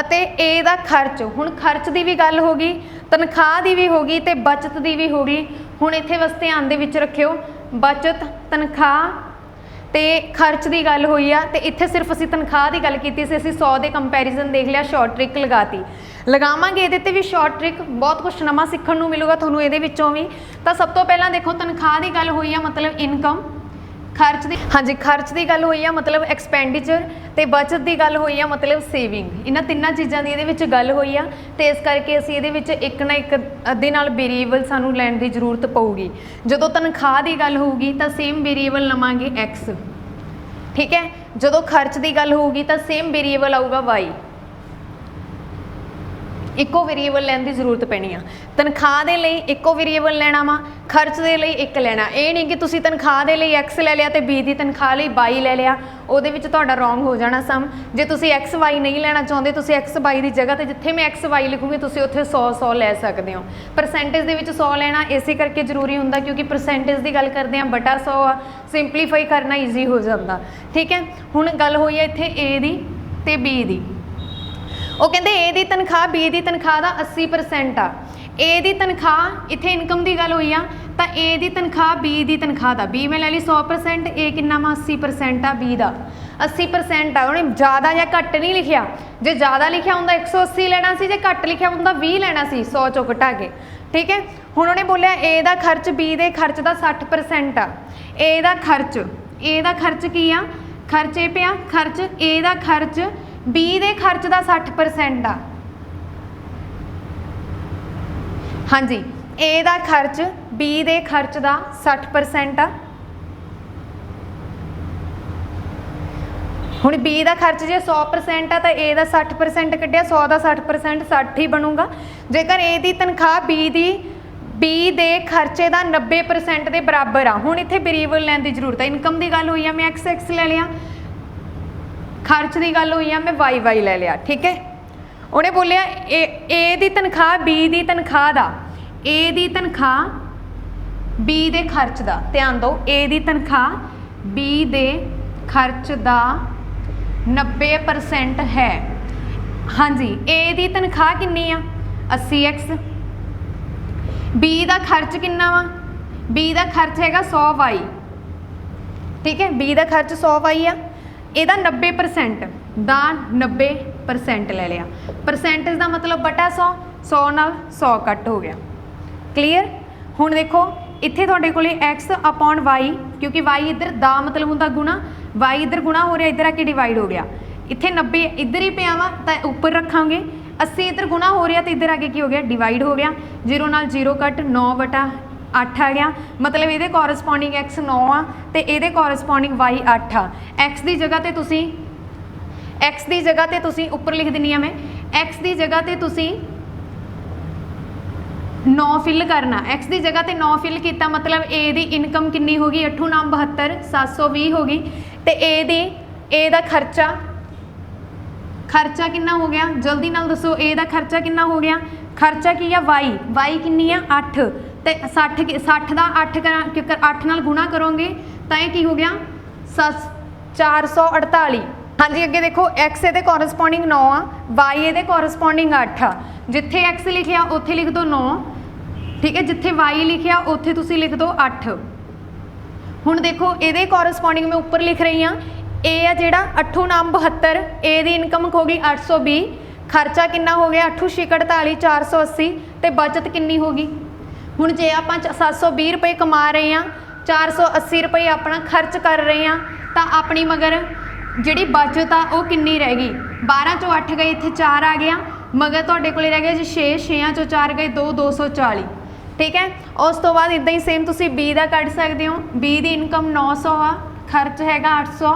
ਅਤੇ A ਦਾ ਖਰਚ। ਹੁਣ ਖਰਚ ਦੀ ਵੀ ਗੱਲ ਹੋ ਗਈ, ਤਨਖਾਹ ਦੀ ਵੀ ਹੋ ਗਈ ਤੇ ਬਚਤ ਦੀ ਵੀ ਹੋ ਗਈ। ਹੁਣ ਇੱਥੇ ਬਸ ਧਿਆਨ ਦੇ ਵਿੱਚ ਰੱਖਿਓ, ਬਚਤ, ਤਨਖਾਹ ਤੇ ਖਰਚ ਦੀ ਗੱਲ ਹੋਈ ਆ ਤੇ ਇੱਥੇ ਸਿਰਫ ਅਸੀਂ ਤਨਖਾਹ ਦੀ ਗੱਲ ਕੀਤੀ ਸੀ, ਅਸੀਂ 100 ਦੇ ਕੰਪੈਰੀਜ਼ਨ ਦੇਖ ਲਿਆ ਸ਼ਾਰਟ ਟ੍ਰਿਕ ਲਗਾਤੀ। ਲਗਾਵਾਂਗੇ ਇਹਦੇ ਤੇ ਵੀ ਸ਼ਾਰਟ ਟ੍ਰਿਕ ਬਹੁਤ ਕੁਝ ਨਵਾਂ ਸਿੱਖਣ ਨੂੰ ਮਿਲੂਗਾ ਤੁਹਾਨੂੰ ਇਹਦੇ ਵਿੱਚੋਂ ਵੀ। ਤਾਂ ਸਭ ਤੋਂ ਪਹਿਲਾਂ ਦੇਖੋ, ਤਨਖਾਹ ਦੀ ਗੱਲ ਹੋਈ ਆ, ਮਤਲਬ ਇਨਕਮ ਖਰਚ ਦੀ ਹਾਂਜੀ, ਖਰਚ ਦੀ ਗੱਲ ਹੋਈ ਆ, ਮਤਲਬ ਐਕਸਪੈਂਡੀਚਰ ਤੇ ਬਚਤ ਦੀ ਗੱਲ ਹੋਈ ਆ, ਮਤਲਬ ਸੇਵਿੰਗ ਇਹਨਾਂ ਤਿੰਨਾਂ ਚੀਜ਼ਾਂ ਦੀ ਇਹਦੇ ਵਿੱਚ ਗੱਲ ਹੋਈ ਆ ਤੇ ਇਸ ਕਰਕੇ ਅਸੀਂ ਇਹਦੇ ਵਿੱਚ ਇੱਕ ਨਾ ਇੱਕ ਅੱਧੇ ਨਾਲ ਵੇਰੀਏਬਲ ਸਾਨੂੰ ਲੈਣ ਦੀ ਜ਼ਰੂਰਤ ਪਊਗੀ। ਜਦੋਂ ਤਨਖਾਹ ਦੀ ਗੱਲ ਹੋਊਗੀ ਤਾਂ ਸੇਮ ਵੇਰੀਏਬਲ ਲਵਾਂਗੇ x ਠੀਕ ਹੈ? ਜਦੋਂ ਖਰਚ ਦੀ ਗੱਲ ਹੋਊਗੀ ਤਾਂ ਸੇਮ ਵੇਰੀਏਬਲ ਆਊਗਾ y ਇੱਕੋ ਵੇਰੀਏਬਲ ਲੈਣ ਦੀ ਜ਼ਰੂਰਤ ਪੈਣੀ ਆ। ਤਨਖਾਹ ਦੇ ਲਈ ਇੱਕੋ ਵੇਰੀਏਬਲ ਲੈਣਾ ਵਾ, ਖਰਚ ਦੇ ਲਈ ਇੱਕ ਲੈਣਾ। ਇਹ ਨਹੀਂ ਕਿ ਤੁਸੀਂ ਤਨਖਾਹ ਦੇ ਲਈ x ਲੈ ਲਿਆ ਤੇ b ਦੀ ਤਨਖਾਹ ਲਈ y ਲੈ ਲਿਆ। ਉਹਦੇ ਵਿੱਚ ਤੁਹਾਡਾ ਰੋਂਗ ਹੋ ਜਾਣਾ ਸਮ। ਜੇ ਤੁਸੀਂ x, y ਨਹੀਂ ਲੈਣਾ ਚਾਹੁੰਦੇ, ਤੁਸੀਂ x, y ਦੀ ਜਗ੍ਹਾ ਤੇ ਜਿੱਥੇ ਮੈਂ x, y ਲਿਖੂੰਗੀ, ਤੁਸੀਂ ਉੱਥੇ 100 100 ਲੈ ਸਕਦੇ ਹੋ। ਪਰਸੈਂਟੇਜ ਦੇ ਵਿੱਚ 100 ਲੈਣਾ ਇਸੇ ਕਰਕੇ ਜ਼ਰੂਰੀ ਹੁੰਦਾ ਕਿਉਂਕਿ ਪਰਸੈਂਟੇਜ ਦੀ ਗੱਲ ਕਰਦੇ ਆ ਬਟਾ 100 ਆ ਸਿੰਪਲੀਫਾਈ ਕਰਨਾ ਈਜ਼ੀ ਹੋ ਜਾਂਦਾ। ਠੀਕ ਹੈ? ਹੁਣ ਗੱਲ ਹੋਈ ਹੈ ਇੱਥੇ a ਦੀ ਤੇ b ਦੀ। ਉਹ ਕਹਿੰਦੇ A ਦੀ ਤਨਖਾਹ, B ਦੀ ਤਨਖਾਹ ਦਾ 80% ਆ। A ਦੀ ਤਨਖਾਹ, ਇੱਥੇ ਇਨਕਮ ਦੀ ਗੱਲ ਹੋਈ ਆ, ਤਾਂ A ਦੀ ਤਨਖਾਹ, B ਦੀ ਤਨਖਾਹ ਦਾ। B ਮੈਂ ਲੈ ਲਈ 100% A ਕਿੰਨਾ ਵਾ? 80% ਆ, B ਦਾ। 80% ਆ, ਉਹਨੇ ਜ਼ਿਆਦਾ ਜਾਂ ਘੱਟ ਨਹੀਂ ਲਿਖਿਆ। ਜੇ ਜ਼ਿਆਦਾ ਲਿਖਿਆ ਹੁੰਦਾ 180 ਲੈਣਾ ਸੀ, ਜੇ ਘੱਟ ਲਿਖਿਆ ਹੁੰਦਾ 20 ਲੈਣਾ ਸੀ 100 ਚੋਂ ਘਟਾ ਕੇ। ਠੀਕ ਹੈ? ਹੁਣ ਉਹਨੇ ਬੋਲਿਆ, A ਦਾ ਖਰਚ, B ਦੇ ਖਰਚ ਦਾ 60% ਆ। A ਦਾ ਖਰਚ, A ਦਾ ਖਰਚ ਕੀ ਆ? ਖਰਚ ਇਹ ਪਿਆ, ਖਰਚ A ਦਾ ਖਰਚ B ਦੇ ਖਰਚ ਦਾ 60% ਆ। ਹਾਂਜੀ, A ਦਾ ਖਰਚ, B ਦੇ ਖਰਚ ਦਾ 60% ਆ। ਹੁਣ B ਦਾ ਖਰਚ ਜੇ 100% ਆ, ਤਾਂ A ਦਾ 60% ਕੱਢਿਆ 100 ਦਾ 60% 60 ਹੀ ਬਣੂਗਾ। ਜੇਕਰ A ਦੀ ਤਨਖਾਹ B ਦੀ, B ਦੇ ਖਰਚੇ ਦਾ 90% ਦੇ ਬਰਾਬਰ ਆ। ਹੁਣ ਇੱਥੇ ਵੇਰੀਏਬਲ ਲੈਣ ਦੀ ਜ਼ਰੂਰਤ ਹੈ ਇਨਕਮ ਦੀ ਗੱਲ ਹੋਈ ਆ, ਮੈਂ x x ਲੈ ਲਿਆ। ਖਰਚ ਦੀ ਗੱਲ ਹੋਈ ਆ, ਮੈਂ ਵਾਈ ਵਾਈ ਲੈ ਲਿਆ, ਠੀਕ ਹੈ? ਉਹਨੇ ਬੋਲਿਆ, ਏ ਏ ਦੀ ਤਨਖਾਹ ਬੀ ਦੀ ਤਨਖਾਹ ਦਾ, ਏ ਦੀ ਤਨਖਾਹ ਬੀ ਦੇ ਖਰਚ ਦਾ। ਧਿਆਨ ਦਿਓ, ਏ ਦੀ ਤਨਖਾਹ ਬੀ ਦੇ ਖਰਚ ਦਾ 90% ਹੈ। ਹਾਂਜੀ, ਏ ਦੀ ਤਨਖਾਹ ਕਿੰਨੀ ਆ? 80x ਬੀ ਦਾ ਖਰਚ ਕਿੰਨਾ ਵਾ? ਬੀ ਦਾ ਖਰਚ ਹੈਗਾ 100y ਠੀਕ ਹੈ? ਬੀ ਦਾ ਖਰਚ 100y ਆ। ਇਹਦਾ 90% ਦਾ 90% ਲੈ ਲਿਆ। ਪਰਸੈਂਟੇਜ ਦਾ ਮਤਲਬ ਬਟਾ 100 100 ਨਾਲ 100 ਕੱਟ ਹੋ ਗਿਆ। ਕਲੀਅਰ ਹੁਣ ਦੇਖੋ, ਇੱਥੇ ਤੁਹਾਡੇ ਕੋਲੇ x ਅਪੋਨ y, ਕਿਉਂਕਿ y ਇੱਧਰ ਦਾ ਮਤਲਬ ਹੁੰਦਾ ਗੁਣਾ, y ਇੱਧਰ ਗੁਣਾ ਹੋ ਰਿਹਾ, ਇੱਧਰ ਆ ਕੇ ਡਿਵਾਈਡ ਹੋ ਗਿਆ। ਇੱਥੇ 90 ਇੱਧਰ ਹੀ ਪਿਆ ਵਾ, ਤਾਂ ਉੱਪਰ ਰੱਖਾਂਗੇ। 80 ਇੱਧਰ ਗੁਣਾ ਹੋ ਰਿਹਾ ਤੇ ਇੱਧਰ ਆ ਕੇ ਕੀ ਹੋ ਗਿਆ? ਡਿਵਾਈਡ ਹੋ ਗਿਆ। 0 ਨਾਲ 0 ਕੱਟ 9 ਬਟਾ 8 ਆ ਗਿਆ। ਮਤਲਬ ਇਹਦੇ ਕੋਰਸਪੋਂਡਿੰਗ x 9 ਆ ਤੇ ਇਹਦੇ ਕੋਰਸਪੋਂਡਿੰਗ y 8 ਆ। x ਦੀ ਜਗ੍ਹਾ ਤੇ ਤੁਸੀਂ, x ਦੀ ਜਗ੍ਹਾ ਤੇ ਤੁਸੀਂ ਉੱਪਰ ਲਿਖ ਦਿੰਨੀ ਆ ਮੈਂ। x ਦੀ ਜਗ੍ਹਾ ਤੇ ਤੁਸੀਂ 9 ਫਿਲ ਕਰਨਾ। x ਦੀ ਜਗ੍ਹਾ ਤੇ 9 ਫਿਲ ਕੀਤਾ ਮਤਲਬ a ਦੀ ਇਨਕਮ ਕਿੰਨੀ ਹੋ ਗਈ? 8 ਨਾਮ 72 720 ਹੋ ਗਈ। ਤੇ a ਦੀ, a ਦਾ ਖਰਚਾ ਖਰਚਾ ਕਿੰਨਾ ਹੋ ਗਿਆ? ਜਲਦੀ ਨਾਲ ਦੱਸੋ, a ਦਾ ਖਰਚਾ ਕਿੰਨਾ ਹੋ ਗਿਆ? ਖਰਚਾ ਕੀ ਆ? y y ਕਿੰਨੀ ਆ? 8 ਤੇ 60 ਕੀ- 60 ਦਾ 8 ਕਰਾਂ, ਕਿਉਂਕਿ 8 ਨਾਲ ਗੁਣਾ ਕਰੋਗੇ, ਤਾਂ ਇਹ ਕੀ ਹੋ ਗਿਆ? 448 ਹਾਂਜੀ, ਅੱਗੇ ਦੇਖੋ, x ਇਹਦੇ ਕੋਰਸਪੋਂਡਿੰਗ 9 ਆ, y ਇਹਦੇ ਕੋਰਸਪੋਂਡਿੰਗ 8 ਆ। ਜਿੱਥੇ x ਲਿਖਿਆ, ਉੱਥੇ ਲਿਖ ਦਿਓ 9 ਠੀਕ ਹੈ, ਜਿੱਥੇ y ਲਿਖਿਆ, ਉੱਥੇ ਤੁਸੀਂ ਲਿਖ ਦਿਓ 8 ਹੁਣ ਦੇਖੋ, ਇਹਦੇ ਕੋਰਸਪੋਂਡਿੰਗ ਮੈਂ ਉੱਪਰ ਲਿਖ ਰਹੀ ਆ a ਆ ਜਿਹੜਾ 8 ਨਾਮ 72 a ਦੀ ਇਨਕਮ ਹੋ ਗਈ 820 ਖਰਚਾ ਕਿੰਨਾ ਹੋ ਗਿਆ? 8 48 480 ਤੇ ਬਚਤ ਕਿੰਨੀ ਹੋ ਗਈ? ਹੁਣ ਜੇ ਆਪਾਂ 720 ਰੁਪਏ ਕਮਾ ਰਹੇ ਆ 480 ਰੁਪਏ ਆਪਣਾ ਖਰਚ ਕਰ ਰਹੇ ਆ ਤਾਂ ਆਪਣੀ ਮਗਰ ਜਿਹੜੀ ਬਚਤ ਆ ਉਹ ਕਿੰਨੀ ਰਹਿ ਗਈ? 12 ਚੋਂ 8 ਗਏ, ਇੱਥੇ 4 ਆ ਗਿਆ। ਮਗਰ ਤੁਹਾਡੇ ਕੋਲੇ ਰਹਿ ਗਿਆ ਜੀ 6 6 ਚੋਂ 4 ਗਏ 2 240 ਠੀਕ ਹੈ? ਉਸ ਤੋਂ ਬਾਅਦ ਇਦਾਂ ਹੀ ਸੇਮ ਤੁਸੀਂ B ਦਾ ਕੱਢ ਸਕਦੇ ਹੋ। B ਦੀ ਇਨਕਮ 900 ਆ, ਖਰਚ ਹੈਗਾ 800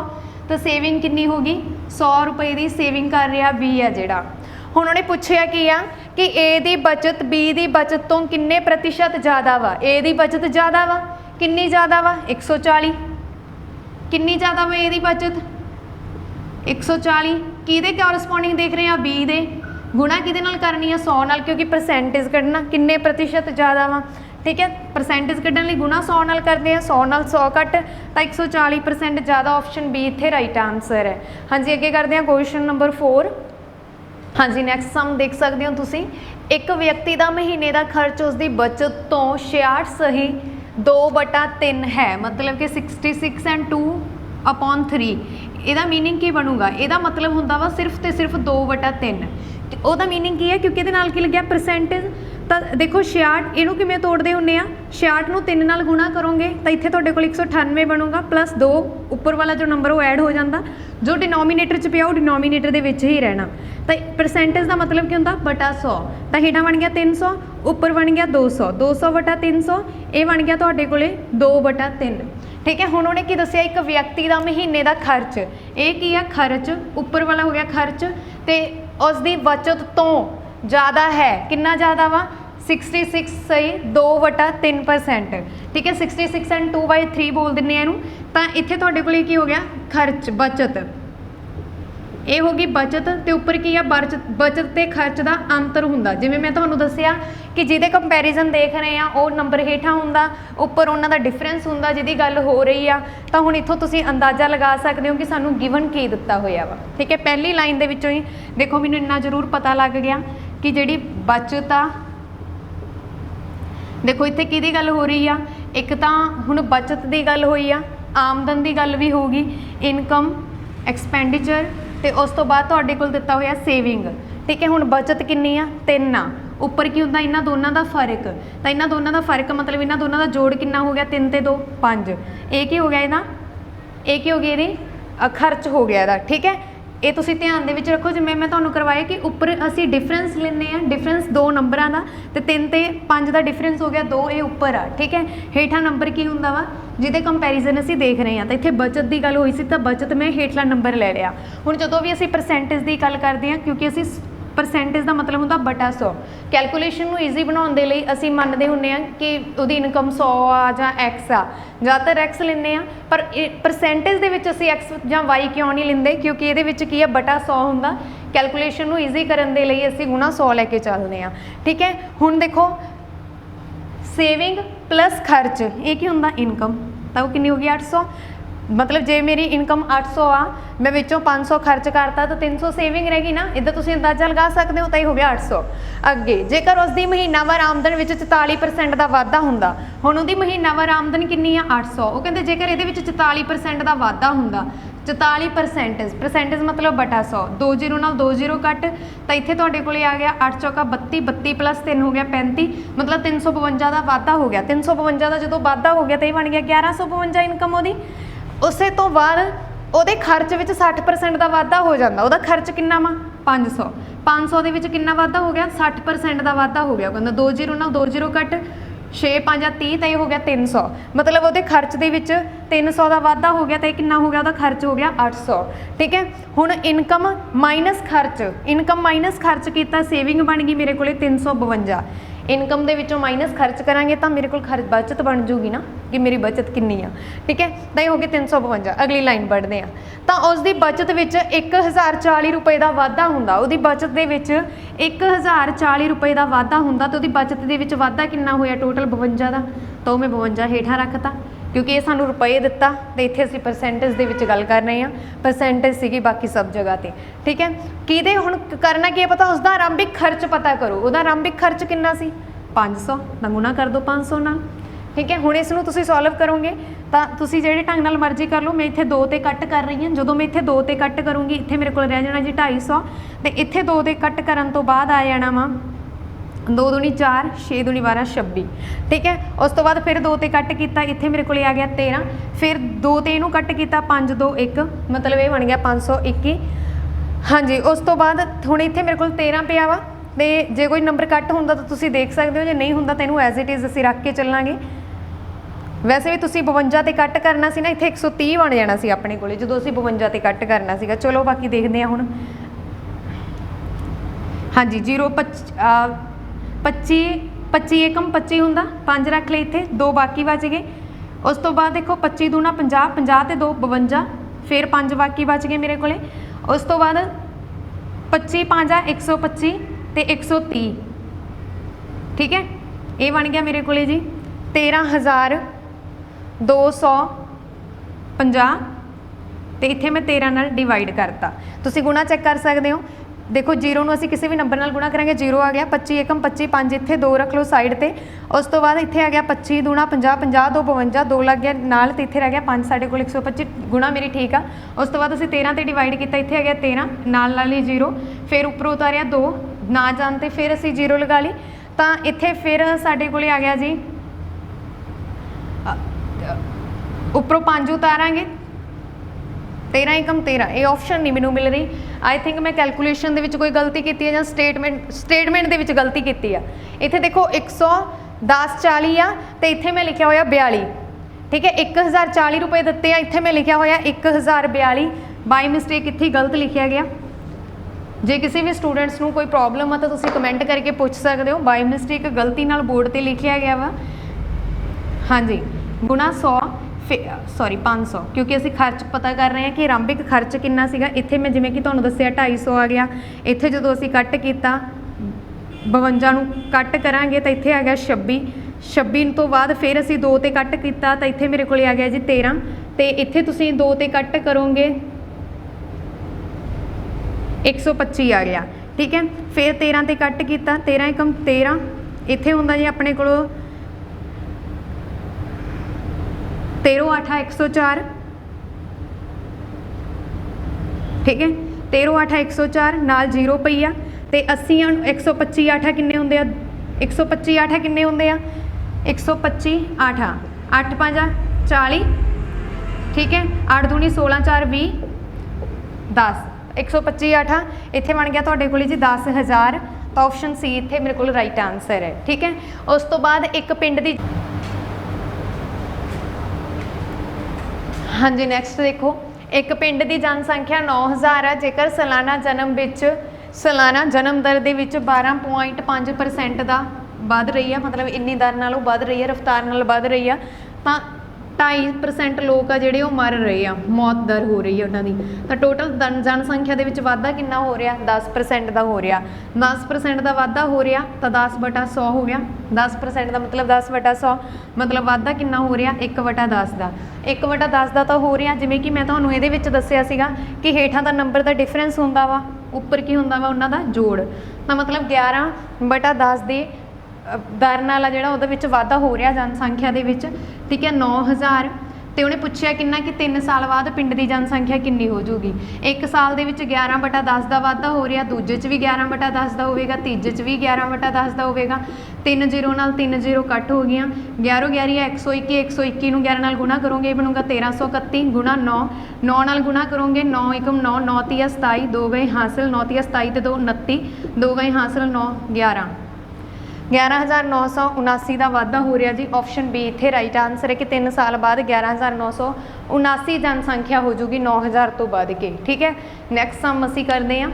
ਤਾਂ ਸੇਵਿੰਗ ਕਿੰਨੀ ਹੋਗੀ 100 ਰੁਪਏ ਦੀ ਸੇਵਿੰਗ ਕਰ ਰਿਹਾ B ਆ ਜਿਹੜਾ। ਹੁਣ ਉਹਨੇ ਪੁੱਛਿਆ ਕੀ ਆ ਕਿ A ਦੀ ਬਚਤ B ਦੀ ਬਚਤ ਤੋਂ ਕਿੰਨੇ ਪ੍ਰਤੀਸ਼ਤ ਜ਼ਿਆਦਾ ਵਾ? A ਦੀ ਬਚਤ ਜ਼ਿਆਦਾ ਵਾ? ਕਿੰਨੀ ਜ਼ਿਆਦਾ ਵਾ? 140 ਕਿੰਨੀ ਜ਼ਿਆਦਾ ਵਾ A ਦੀ ਬਚਤ? 140 ਕਿਹਦੇ ਕੋਰਸਪੋਂਡਿੰਗ ਦੇਖ ਰਹੇ ਆ? B ਦੇ। ਗੁਣਾ ਕਿਹਦੇ ਨਾਲ ਕਰਨੀ ਆ? 100 ਨਾਲ, ਕਿਉਂਕਿ ਪਰਸੈਂਟੇਜ ਕੱਢਣਾ ਕਿੰਨੇ ਪ੍ਰਤੀਸ਼ਤ ਜ਼ਿਆਦਾ ਵਾ? ਠੀਕ ਹੈ? ਪਰਸੈਂਟੇਜ ਕੱਢਣ ਲਈ ਗੁਣਾ 100 ਨਾਲ ਕਰਦੇ ਆ। 100 ਨਾਲ 100 ਕੱਟ ਤਾਂ 140% ਜ਼ਿਆਦਾ ਆਪਸ਼ਨ B ਇੱਥੇ ਰਾਈਟ ਆਨਸਰ ਹੈ। ਹਾਂਜੀ, ਅੱਗੇ ਕਰਦੇ ਆ ਕੁਐਸਚਨ ਨੰਬਰ 4 ਹਾਂਜੀ ਨੈਕਸਟ ਸਮ ਦੇਖ ਸਕਦੇ ਹੋ ਤੁਸੀਂ। ਇੱਕ ਵਿਅਕਤੀ ਦਾ ਮਹੀਨੇ ਦਾ ਖਰਚ ਉਸ ਦੀ ਬਚਤ ਤੋਂ 66 ਸਹੀ 2/3 ਹੈ। ਮਤਲਬ ਕਿ 66 ਐਂਡ 2 ਅਪੋਨ 3 ਇਹਦਾ ਮੀਨਿੰਗ ਕੀ ਬਣੂਗਾ? ਇਹਦਾ ਮਤਲਬ ਹੁੰਦਾ ਵਾ ਸਿਰਫ ਤੇ ਸਿਰਫ 2/3 ਤੇ ਉਹਦਾ ਮੀਨਿੰਗ ਕੀ ਹੈ? ਕਿਉਂਕਿ ਇਹਦੇ ਨਾਲ ਕੀ ਲੱਗਿਆ? ਪਰਸੈਂਟੇਜ ਤਾਂ ਦੇਖੋ 66 ਇਹਨੂੰ ਕਿਵੇਂ ਤੋੜਦੇ ਹੁੰਨੇ ਆ? 66 ਨੂੰ 3 ਨਾਲ ਗੁਣਾ ਕਰੋਗੇ, ਤਾਂ ਇੱਥੇ ਤੁਹਾਡੇ ਕੋਲ 198 ਬਣੂਗਾ ਪਲੱਸ 2 ਉੱਪਰ ਵਾਲਾ ਜੋ ਨੰਬਰ ਉਹ ਐਡ ਹੋ ਜਾਂਦਾ। ਜੋ ਡਿਨੋਮੀਨੇਟਰ 'ਚ ਪਿਆ, ਉਹ ਡਿਨੋਮੀਨੇਟਰ ਦੇ ਵਿੱਚ ਹੀ ਰਹਿਣਾ। ਤਾਂ ਪਰਸੈਂਟੇਜ ਦਾ ਮਤਲਬ ਕੀ ਹੁੰਦਾ? ਬਟਾ 100 ਤਾਂ ਹੇਠਾਂ ਬਣ ਗਿਆ 300 ਉੱਪਰ ਬਣ ਗਿਆ 200 200 ਵਟਾ 300 ਇਹ ਬਣ ਗਿਆ ਤੁਹਾਡੇ ਕੋਲੇ 2 ਵਟਾ 3 ਠੀਕ ਹੈ, ਹੁਣ ਉਹਨੇ ਕੀ ਦੱਸਿਆ? ਇੱਕ ਵਿਅਕਤੀ ਦਾ ਮਹੀਨੇ ਦਾ ਖਰਚ। ਇਹ ਕੀ ਆ? ਖਰਚ, ਉੱਪਰ ਵਾਲਾ ਹੋ ਗਿਆ ਖਰਚ। ਤੇ ਉਸ ਦੀ ਬਚਤ ਤੋਂ ਜ਼ਿਆਦਾ ਹੈ। ਕਿੰਨਾ ਜ਼ਿਆਦਾ ਵਾ? 66 ਸਹੀ 2 ਵਟਾ 3% ਠੀਕ ਹੈ 66 ਐਂਡ 2 ਬਾਈ 3 ਬੋਲ ਦਿੰਨੇ ਆ ਇਹਨੂੰ। ਤਾਂ ਇੱਥੇ ਤੁਹਾਡੇ ਕੋਲੇ ਕੀ ਹੋ ਗਿਆ? ਖਰਚ, ਬਚਤ। ਇਹ ਹੋ ਗਈ ਬਚਤ ਤੇ ਉੱਪਰ ਕੀ ਆ? ਬਚਤ ਬਚਤ ਤੇ ਖਰਚ ਦਾ ਅੰਤਰ ਹੁੰਦਾ। ਜਿਵੇਂ ਮੈਂ ਤੁਹਾਨੂੰ ਦੱਸਿਆ ਕਿ ਜਿਹਦੇ ਕੰਪੈਰੀਜ਼ਨ ਦੇਖ ਰਹੇ ਆ, ਉਹ ਨੰਬਰ ਹੇਠਾਂ ਹੁੰਦਾ, ਉੱਪਰ ਉਹਨਾਂ ਦਾ ਡਿਫਰੈਂਸ ਹੁੰਦਾ, ਜਿਹਦੀ ਗੱਲ ਹੋ ਰਹੀ ਆ, ਤਾਂ ਹੁਣ ਇੱਥੋਂ ਤੁਸੀਂ ਅੰਦਾਜ਼ਾ ਲਗਾ ਸਕਦੇ ਹੋ ਕਿ ਸਾਨੂੰ ਗਿਵਨ ਕੀ ਦਿੱਤਾ ਹੋਇਆ ਵਾ। ਠੀਕ ਹੈ, ਪਹਿਲੀ ਲਾਈਨ ਦੇ ਵਿੱਚੋਂ ਹੀ ਦੇਖੋ, ਮੈਨੂੰ ਇੰਨਾ ਜ਼ਰੂਰ ਪਤਾ ਲੱਗ ਗਿਆ ਕਿ ਜਿਹੜੀ ਬਚਤ ਆ, ਦੇਖੋ ਇੱਥੇ ਕਿਹਦੀ ਗੱਲ ਹੋ ਰਹੀ ਆ? ਇੱਕ ਤਾਂ ਹੁਣ ਬਚਤ ਦੀ ਗੱਲ ਹੋਈ ਆ, ਆਮਦਨ ਦੀ ਗੱਲ ਵੀ ਹੋਊਗੀ ਇਨਕਮ ਐਕਸਪੈਂਡੀਚਰ ਤੇ ਉਸ ਤੋਂ ਬਾਅਦ ਤੁਹਾਡੇ ਕੋਲ ਦਿੱਤਾ ਹੋਇਆ ਸੇਵਿੰਗ ਠੀਕ ਹੈ, ਹੁਣ ਬਚਤ ਕਿੰਨੀ ਆ? ਤਿੰਨ ਆ। ਉੱਪਰ ਕੀ ਹੁੰਦਾ? ਇਹਨਾਂ ਦੋਨਾਂ ਦਾ ਫ਼ਰਕ। ਤਾਂ ਇਹਨਾਂ ਦੋਨਾਂ ਦਾ ਫ਼ਰਕ ਮਤਲਬ ਇਹਨਾਂ ਦੋਨਾਂ ਦਾ ਜੋੜ ਕਿੰਨਾ ਹੋ ਗਿਆ? 3 ਤੇ 2 5 ਇਹ ਕੀ ਹੋ ਗਿਆ ਇਹਦਾ? ਇਹ ਕੀ ਹੋ ਗਿਆ ਇਹਦੀ? ਖਰਚ ਹੋ ਗਿਆ ਇਹਦਾ। ਠੀਕ ਹੈ? ਇਹ ਤੁਸੀਂ ਧਿਆਨ ਦੇ ਵਿੱਚ ਰੱਖੋ, ਜਿਵੇਂ ਮੈਂ ਤੁਹਾਨੂੰ ਕਰਵਾਇਆ ਕਿ ਉੱਪਰ ਅਸੀਂ ਡਿਫਰੈਂਸ ਲੈਂਦੇ ਆ ਡਿਫਰੈਂਸ ਦੋ ਨੰਬਰਾਂ ਦਾ ਤੇ 3 ਤੇ 5 ਦਾ ਡਿਫਰੈਂਸ ਹੋ ਗਿਆ 2 ਇਹ ਉੱਪਰ ਆ, ਠੀਕ ਹੈ? ਹੇਠਾਂ ਨੰਬਰ ਕੀ ਹੁੰਦਾ ਵਾ? ਜਿਹਦੇ ਕੰਪੈਰੀਜ਼ਨ ਅਸੀਂ ਦੇਖ ਰਹੇ ਹਾਂ। ਤਾਂ ਇੱਥੇ ਬਚਤ ਦੀ ਗੱਲ ਹੋਈ ਸੀ, ਤਾਂ ਬਚਤ ਮੈਂ ਹੇਠਲਾ ਨੰਬਰ ਲੈ ਲਿਆ ਹੁਣ ਜਦੋਂ ਵੀ ਅਸੀਂ ਪਰਸੈਂਟੇਜ ਦੀ ਗੱਲ ਕਰਦੇ ਹਾਂ, ਕਿਉਂਕਿ ਅਸੀਂ ਪਰਸੈਂਟੇਜ ਦਾ ਮਤਲਬ ਹੁੰਦਾ ਬਟਾ 100 ਕੈਲਕੂਲੇਸ਼ਨ ਨੂੰ ਈਜ਼ੀ ਬਣਾਉਣ ਦੇ ਲਈ ਅਸੀਂ ਮੰਨਦੇ ਹੁੰਨੇ ਆ ਕਿ ਉਹਦੀ ਇਨਕਮ 100 ਆ ਜਾਂ x ਆ। ਜ਼ਿਆਦਾਤਰ x ਲੈਂਦੇ ਆ ਪਰ ਪਰਸੈਂਟੇਜ ਦੇ ਵਿੱਚ ਅਸੀਂ x ਜਾਂ y ਕਿਉਂ ਨਹੀਂ ਲੈਂਦੇ? ਕਿਉਂਕਿ ਇਹਦੇ ਵਿੱਚ ਕੀ ਆ, ਬਟਾ 100 ਹੁੰਦਾ। ਕੈਲਕੂਲੇਸ਼ਨ ਨੂੰ ਈਜ਼ੀ ਕਰਨ ਦੇ ਲਈ ਅਸੀਂ ਗੁਣਾ 100 ਲੈ ਕੇ ਚੱਲਦੇ ਆ ਠੀਕ ਹੈ? ਹੁਣ ਦੇਖੋ ਸੇਵਿੰਗ ਪਲੱਸ ਖਰਚ, ਇਹ ਕੀ ਹੁੰਦਾ? ਇਨਕਮ ਤਾਂ ਉਹ ਕਿੰਨੀ ਹੋ ਗਈ? 800 ਮਤਲਬ ਜੇ ਮੇਰੀ ਇਨਕਮ 800 ਆ, ਮੈਂ ਵਿੱਚੋਂ 500 ਖਰਚ ਕਰਤਾ, ਤਾਂ 300 ਸੇਵਿੰਗ ਰਹਿ ਗਈ ਨਾ, ਇਦਾਂ ਤੁਸੀਂ ਅੰਦਾਜ਼ਾ ਲਗਾ ਸਕਦੇ ਹੋ, ਤਾਂ ਇਹ ਹੋ ਗਿਆ 800 ਅੱਗੇ, ਜੇਕਰ ਉਸ ਦੀ ਮਹੀਨਾਵਾਰ ਆਮਦਨ ਵਿੱਚ 44% ਦਾ ਵਾਧਾ ਹੁੰਦਾ, ਹੁਣ ਉਹਦੀ ਮਹੀਨਾਵਾਰ ਆਮਦਨ ਕਿੰਨੀ ਆ? 800 ਉਹ ਕਹਿੰਦੇ ਜੇਕਰ ਇਹਦੇ ਵਿੱਚ 44% ਦਾ ਵਾਧਾ ਹੁੰਦਾ 44 ਪਰਸੈਂਟੇਜ ਪਰਸੈਂਟੇਜ ਮਤਲਬ ਬਟਾ 100 ਦੋ ਜ਼ੀਰੋ ਨਾਲ ਦੋ ਜ਼ੀਰੋ ਕੱਟ ਤਾਂ ਇੱਥੇ ਤੁਹਾਡੇ ਕੋਲੇ ਆ ਗਿਆ 8 ਚੌਕਾ 32 32 ਪਲੱਸ 3 ਹੋ ਗਿਆ 35 ਮਤਲਬ 352 ਦਾ ਵਾਧਾ ਹੋ ਗਿਆ। 352 ਦਾ ਜਦੋਂ ਵਾਧਾ ਹੋ ਗਿਆ, ਤਾਂ ਇਹ ਬਣ ਗਿਆ 1152 ਇਨਕਮ ਉਹਦੀ। ਉਸੇ ਤੋਂ ਬਾਅਦ ਉਹਦੇ ਖਰਚ ਵਿੱਚ 60% ਦਾ ਵਾਧਾ ਹੋ ਜਾਂਦਾ। ਉਹਦਾ ਖਰਚ ਕਿੰਨਾ ਵਾ? 500 500 ਦੇ ਵਿੱਚ ਕਿੰਨਾ ਵਾਧਾ ਹੋ ਗਿਆ? 60% ਦਾ ਵਾਧਾ ਹੋ ਗਿਆ। ਕਹਿੰਦਾ 2 ਜ਼ੀਰੋ ਨਾਲ 2 ਜ਼ੀਰੋ ਕੱਟ 6 5 30 ਤਾਂ ਇਹ ਹੋ ਗਿਆ 300 ਮਤਲਬ ਉਹਦੇ ਖਰਚ ਦੇ ਵਿੱਚ 300 ਦਾ ਵਾਧਾ ਹੋ ਗਿਆ, ਤਾਂ ਇਹ ਕਿੰਨਾ ਹੋ ਗਿਆ? ਉਹਦਾ ਖਰਚ ਹੋ ਗਿਆ 800 ਠੀਕ ਹੈ? ਹੁਣ ਇਨਕਮ ਮਾਈਨਸ ਖਰਚ, ਇਨਕਮ ਮਾਈਨਸ ਖਰਚ ਕੀਤਾ, ਸੇਵਿੰਗ ਬਣ ਗਈ ਮੇਰੇ ਕੋਲੇ 352 ਇਨਕਮ ਦੇ ਵਿੱਚੋਂ ਮਾਈਨਸ ਖਰਚ ਕਰਾਂਗੇ ਤਾਂ ਮੇਰੇ ਕੋਲ ਖਰਚ ਬਚਤ ਬਣ ਜੂਗੀ ਨਾ ਕਿ ਮੇਰੀ ਬਚਤ ਕਿੰਨੀ ਆ। ਠੀਕ ਹੈ? ਤਾਂ ਇਹ ਹੋ ਗਈ 352 ਅਗਲੀ ਲਾਈਨ ਪੜ੍ਹਦੇ ਆ ਤਾਂ ਉਸ ਦੀ ਬਚਤ ਵਿੱਚ 1040 ਰੁਪਏ ਦਾ ਵਾਧਾ ਹੁੰਦਾ। ਉਹਦੀ ਬਚਤ ਦੇ ਵਿੱਚ 1040 ਰੁਪਏ ਦਾ ਵਾਧਾ ਹੁੰਦਾ ਤਾਂ ਉਹਦੀ ਬਚਤ ਦੇ ਵਿੱਚ ਵਾਧਾ ਕਿੰਨਾ ਹੋਇਆ ਟੋਟਲ 52 ਦਾ? ਤਾਂ ਉਹ ਮੈਂ 52 ਹੇਠਾਂ ਰੱਖਤਾ। ਕਿਉਂਕਿ ਇਹ ਸਾਨੂੰ ਰੁਪਏ ਦਿੱਤਾ ਤੇ ਇੱਥੇ ਅਸੀਂ ਪਰਸੈਂਟੇਜ ਦੇ ਵਿੱਚ ਗੱਲ ਕਰ ਰਹੇ ਹਾਂ। ਪਰਸੈਂਟੇਜ ਸੀਗੀ ਬਾਕੀ ਸਭ ਜਗ੍ਹਾ ਤੇ। ਠੀਕ ਹੈ? ਕਿਹਦੇ ਹੁਣ ਕਰਨਾ ਕੀ ਹੈ ਪਤਾ? ਉਸ ਦਾ ਆਰੰਭਿਕ ਖਰਚ ਪਤਾ ਕਰੋ। ਉਹਦਾ ਆਰੰਭਿਕ ਖਰਚ ਕਿੰਨਾ ਸੀ? 500 ਤਾਂ ਗੁਣਾ ਕਰ ਦਿਓ 500 ਨਾਲ। ਠੀਕ ਹੈ? ਹੁਣ ਇਸ ਨੂੰ ਤੁਸੀਂ ਸੋਲਵ ਕਰੋਗੇ ਤਾਂ ਤੁਸੀਂ ਜਿਹੜੇ ਢੰਗ ਨਾਲ ਮਰਜ਼ੀ ਕਰ ਲਓ। ਮੈਂ ਇੱਥੇ 2 ਤੇ ਕੱਟ ਕਰ ਰਹੀ ਹਾਂ। ਜਦੋਂ ਮੈਂ ਇੱਥੇ 2 ਤੇ ਕੱਟ ਕਰੂੰਗੀ, ਇੱਥੇ ਮੇਰੇ ਕੋਲ ਰਹਿ ਜਾਣਾ ਜੀ 250 ਤੇ ਇੱਥੇ 2 ਤੇ ਕੱਟ ਕਰਨ ਤੋਂ ਬਾਅਦ ਆ ਜਾਣਾ ਵਾ 2 ਦੂਣੀ 4 6 ਦੂਣੀ 12 26 ਠੀਕ ਹੈ? ਉਸ ਤੋਂ ਬਾਅਦ ਫਿਰ 2 ਤੇ ਕੱਟ ਕੀਤਾ, ਇੱਥੇ ਮੇਰੇ ਕੋਲੇ ਆ ਗਿਆ 13 ਫਿਰ 2 ਤੇ ਇਹਨੂੰ ਕੱਟ ਕੀਤਾ 5 2 1 ਮਤਲਬ ਇਹ ਬਣ ਗਿਆ 521 ਹਾਂਜੀ, ਉਸ ਤੋਂ ਬਾਅਦ ਹੁਣ ਇੱਥੇ ਮੇਰੇ ਕੋਲ 13 ਪਿਆ ਵਾ। ਤੇ ਜੇ ਕੋਈ ਨੰਬਰ ਕੱਟ ਹੁੰਦਾ ਤਾਂ ਤੁਸੀਂ ਦੇਖ ਸਕਦੇ ਹੋ। ਜੇ ਨਹੀਂ ਹੁੰਦਾ ਤਾਂ ਇਹਨੂੰ ਐਜ਼ ਇਟ ਇਜ਼ ਅਸੀਂ ਰੱਖ ਕੇ ਚੱਲਾਂਗੇ। ਵੈਸੇ ਵੀ ਤੁਸੀਂ 52 ਤੇ ਕੱਟ ਕਰਨਾ ਸੀ ਨਾ, ਇੱਥੇ 130 ਬਣ ਜਾਣਾ ਸੀ ਆਪਣੇ ਕੋਲੇ, ਜਦੋਂ ਅਸੀਂ 52 ਤੇ ਕੱਟ ਕਰਨਾ ਸੀਗਾ। ਚਲੋ ਬਾਕੀ ਦੇਖਦੇ ਹਾਂ ਹੁਣ। ਹਾਂਜੀ 0 25 25 ਏਕਮ 25 ਹੁੰਦਾ 5 ਰੱਖ ਲਏ ਇੱਥੇ, ਦੋ ਬਾਕੀ ਬਚ ਗਏ। ਉਸ ਤੋਂ ਬਾਅਦ ਦੇਖੋ 25 ਦੂਣਾ 50 50 ਤੇ 2 52 ਫਿਰ 5 ਬਾਕੀ ਬਚ ਗਏ ਮੇਰੇ ਕੋਲੇ। ਉਸ ਤੋਂ ਬਾਅਦ 25 5 125 ਤੇ 130 ਠੀਕ ਹੈ? ਇਹ ਬਣ ਗਿਆ ਮੇਰੇ ਕੋਲੇ ਜੀ। 13250 ਤੇ ਇੱਥੇ ਮੈਂ 13 ਨਾਲ ਡਿਵਾਈਡ ਕਰਤਾ। ਤੁਸੀਂ ਗੁਣਾ ਚੈੱਕ ਕਰ ਸਕਦੇ ਹੋ। ਦੇਖੋ 0 ਨੂੰ ਅਸੀਂ ਕਿਸੇ ਵੀ ਨੰਬਰ ਨਾਲ ਗੁਣਾ ਕਰਾਂਗੇ 0 ਆ ਗਿਆ 25 ਏਕਮ 25 5 ਇੱਥੇ 2 ਰੱਖ ਲਓ ਸਾਈਡ ਤੇ। ਉਸ ਤੋਂ ਬਾਅਦ ਇੱਥੇ ਆ ਗਿਆ 25 ਦੂਣਾ 50 50 2 52 2 ਲੱਗ ਗਿਆ ਨਾਲ ਤੇ ਇੱਥੇ ਰਹਿ ਗਿਆ 5 ਸਾਡੇ ਕੋਲ 125 ਗੁਣਾ ਮੇਰੀ ਠੀਕ ਆ। ਉਸ ਤੋਂ ਬਾਅਦ ਅਸੀਂ 13 ਤੇ ਡਿਵਾਈਡ ਕੀਤਾ, ਇੱਥੇ ਆ ਗਿਆ 13 ਨਾਲ ਨਾਲ ਹੀ 0 ਫਿਰ ਉੱਪਰੋਂ ਉਤਾਰਿਆ 2 ਨਾ ਜਾਣ ਤੇ ਫਿਰ ਅਸੀਂ 0 ਲਗਾ ਲਈ। ਤਾਂ ਇੱਥੇ ਫਿਰ ਸਾਡੇ ਕੋਲੇ ਆ ਗਿਆ ਜੀ ਉੱਪਰੋਂ 5 ਉਤਾਰਾਂਗੇ 13 ਏਕਮ 13 ਇਹ ਆਪਸ਼ਨ ਨਹੀਂ ਮੈਨੂੰ ਮਿਲ ਰਹੀ। ਆਈ ਥਿੰਕ ਮੈਂ ਕੈਲਕੂਲੇਸ਼ਨ ਦੇ ਵਿੱਚ ਕੋਈ ਗਲਤੀ ਕੀਤੀ ਹੈ ਜਾਂ ਸਟੇਟਮੈਂਟ ਸਟੇਟਮੈਂਟ ਦੇ ਵਿੱਚ ਗਲਤੀ ਕੀਤੀ ਆ। ਇੱਥੇ ਦੇਖੋ 110 40 ਆ ਤੇ ਇੱਥੇ ਮੈਂ ਲਿਖਿਆ ਹੋਇਆ 42 ਠੀਕ ਹੈ 1040 ਰੁਪਏ ਦਿੱਤੇ ਆ, ਇੱਥੇ ਮੈਂ ਲਿਖਿਆ ਹੋਇਆ 1042 ਬਾਈ ਮਿਸਟੇਕ ਇੱਥੇ ਗਲਤ ਲਿਖਿਆ ਗਿਆ। ਜੇ ਕਿਸੇ ਵੀ ਸਟੂਡੈਂਟਸ ਨੂੰ ਕੋਈ ਪ੍ਰੋਬਲਮ ਆ ਤਾਂ ਤੁਸੀਂ ਕਮੈਂਟ ਕਰਕੇ ਪੁੱਛ ਸਕਦੇ ਹੋ। ਬਾਈ ਮਿਸਟੇਕ ਗਲਤੀ ਨਾਲ ਬੋਰਡ ਤੇ ਲਿਖਿਆ ਗਿਆ ਵਾ। ਹਾਂਜੀ, ਗੁਣਾ 100 ਸੌਰੀ 500 ਕਿਉਂਕਿ ਅਸੀਂ ਖਰਚ ਪਤਾ ਕਰ ਰਹੇ ਹਾਂ ਕਿ ਆਰੰਭਿਕ ਖਰਚ ਕਿੰਨਾ ਸੀਗਾ। ਇੱਥੇ ਮੈਂ ਜਿਵੇਂ ਕਿ ਤੁਹਾਨੂੰ ਦੱਸਿਆ 250 ਆ ਗਿਆ। ਇੱਥੇ ਜਦੋਂ ਅਸੀਂ ਕੱਟ ਕੀਤਾ 52 ਨੂੰ ਕੱਟ ਕਰਾਂਗੇ ਤਾਂ ਇੱਥੇ ਆ ਗਿਆ 26 26 ਤੋਂ ਬਾਅਦ ਫਿਰ ਅਸੀਂ 2 ਤੇ ਕੱਟ ਕੀਤਾ ਤਾਂ ਇੱਥੇ ਮੇਰੇ ਕੋਲੇ ਆ ਗਿਆ ਜੀ 13 ਤੇ ਇੱਥੇ ਤੁਸੀਂ 2 ਤੇ ਕੱਟ ਕਰੋਗੇ 125 ਆ ਗਿਆ। ਠੀਕ ਹੈ? ਫਿਰ 13 ਤੇ ਕੱਟ ਕੀਤਾ 13 ਏਕਮ 13 ਇੱਥੇ ਹੁੰਦਾ ਜੀ ਆਪਣੇ ਕੋਲ 13 8 104 ਠੀਕ ਹੈ? 13 8 104 ਨਾਲ 0 ਪਈ ਆ। ਤੇ 80 ਨੂੰ 125 8 ਕਿੰਨੇ ਹੁੰਦੇ ਆ? 125 8 ਕਿੰਨੇ ਹੁੰਦੇ ਆ? 125 8 8 5 40 ਠੀਕ ਹੈ? 8 ਦੂਣੀ 16 4 20 10 125 8 ਇੱਥੇ ਬਣ ਗਿਆ ਤੁਹਾਡੇ ਕੋਲ ਜੀ 10000 ਤਾਂ ਆਪਸ਼ਨ ਸੀ ਇੱਥੇ ਮੇਰੇ ਕੋਲ ਰਾਈਟ ਆਨਸਰ ਹੈ। ਠੀਕ ਹੈ? ਉਸ ਤੋਂ ਬਾਅਦ ਇੱਕ ਪਿੰਡ ਦੀ ਹਾਂਜੀ ਨੈਕਸਟ ਦੇਖੋ। ਇੱਕ ਪਿੰਡ ਦੀ ਜਨਸੰਖਿਆ 9000 ਹੈ ਜੇਕਰ ਸਾਲਾਨਾ ਜਨਮ ਵਿੱਚ, ਸਾਲਾਨਾ ਜਨਮ ਦਰ ਦੇ ਵਿੱਚ 12.5% ਦਾ ਵੱਧ ਰਹੀ ਹੈ ਮਤਲਬ ਇੰਨੀ ਦਰ ਨਾਲੋਂ ਵੱਧ ਰਹੀ ਹੈ ਰਫਤਾਰ ਨਾਲ ਵੱਧ ਰਹੀ ਆ, ਤਾਂ 2.5% ਲੋਕ ਆ ਜਿਹੜੇ ਉਹ ਮਰ ਰਹੇ ਆ, ਮੌਤ ਦਰ ਹੋ ਰਹੀ ਹੈ ਉਹਨਾਂ ਦੀ। ਤਾਂ ਟੋਟਲ ਜਨਸੰਖਿਆ ਦੇ ਵਿੱਚ ਵਾਧਾ ਕਿੰਨਾ ਹੋ ਰਿਹਾ? 10% ਦਾ ਹੋ ਰਿਹਾ। 10% ਦਾ ਵਾਧਾ ਹੋ ਰਿਹਾ, ਤਾਂ 10 ਬਟਾ 100 ਹੋ ਗਿਆ। 10% ਦਾ ਮਤਲਬ 10 ਬਟਾ 100 ਮਤਲਬ ਵਾਧਾ ਕਿੰਨਾ ਹੋ ਰਿਹਾ? 1 ਬਟਾ 10 ਦਾ। 1 ਬਟਾ 10 ਦਾ ਤਾਂ ਹੋ ਰਿਹਾ, ਜਿਵੇਂ ਕਿ ਮੈਂ ਤੁਹਾਨੂੰ ਇਹਦੇ ਵਿੱਚ ਦੱਸਿਆ ਸੀਗਾ ਕਿ ਹੇਠਾਂ ਦਾ ਨੰਬਰ ਦਾ ਡਿਫਰੈਂਸ ਹੁੰਦਾ ਵਾ, ਉੱਪਰ ਕੀ ਹੁੰਦਾ ਵਾ ਉਹਨਾਂ ਦਾ ਜੋੜ। ਤਾਂ ਮਤਲਬ 11 ਬਟਾ 10 ਦੇ ਦਰ ਨਾਲ ਆ ਜਿਹੜਾ ਉਹਦੇ ਵਿੱਚ ਵਾਧਾ ਹੋ ਰਿਹਾ ਜਨਸੰਖਿਆ ਦੇ ਵਿੱਚ, ਠੀਕ ਹੈ 9000 ਤੇ ਉਹਨੇ ਪੁੱਛਿਆ ਕਿੰਨਾ ਕਿ 3 ਸਾਲ ਬਾਅਦ ਪਿੰਡ ਦੀ ਜਨਸੰਖਿਆ ਕਿੰਨੀ ਹੋ ਜਾਊਗੀ। ਇੱਕ ਸਾਲ ਦੇ ਵਿੱਚ 11 ਬਟਾ 10 ਦਾ ਵਾਧਾ ਹੋ ਰਿਹਾ, ਦੂਜੇ 'ਚ ਵੀ 11 ਬਟਾ 10 ਦਾ ਹੋਵੇਗਾ, ਤੀਜੇ 'ਚ ਵੀ 11 ਬਟਾ 10 ਦਾ ਹੋਵੇਗਾ। 3 ਜ਼ੀਰੋ ਨਾਲ 3 ਜ਼ੀਰੋ ਕੱਟ ਹੋ ਗਈਆਂ। 11 11 121 121 ਨੂੰ 11 ਨਾਲ ਗੁਣਾ ਕਰੋਗੇ, ਇਹ ਬਣੂਗਾ 1331 ਗੁਣਾ 9 9 ਨਾਲ ਗੁਣਾ ਕਰੋਗੇ 9 ਏਕਮ 9 9 ਤੀਆ 27 ਦੋ ਗਏ ਹਾਸਲ 9 ਤੀਆ 27 ਤੇ 2 29 ਦੋ ਗਏ ਹਾਸਲ 9 11 11979 ਦਾ ਵਾਧਾ ਹੋ ਰਿਹਾ ਜੀ ਆਪਸ਼ਨ ਬੀ ਇੱਥੇ ਰਾਈਟ ਆਨਸਰ ਹੈ ਕਿ 3 ਸਾਲ ਬਾਅਦ 11979 ਜਨਸੰਖਿਆ ਹੋ ਜੂਗੀ 9000 ਤੋਂ ਵੱਧ ਕੇ, ਠੀਕ ਹੈ? ਨੈਕਸਟ ਸਮ ਅਸੀਂ ਕਰਦੇ ਹਾਂ।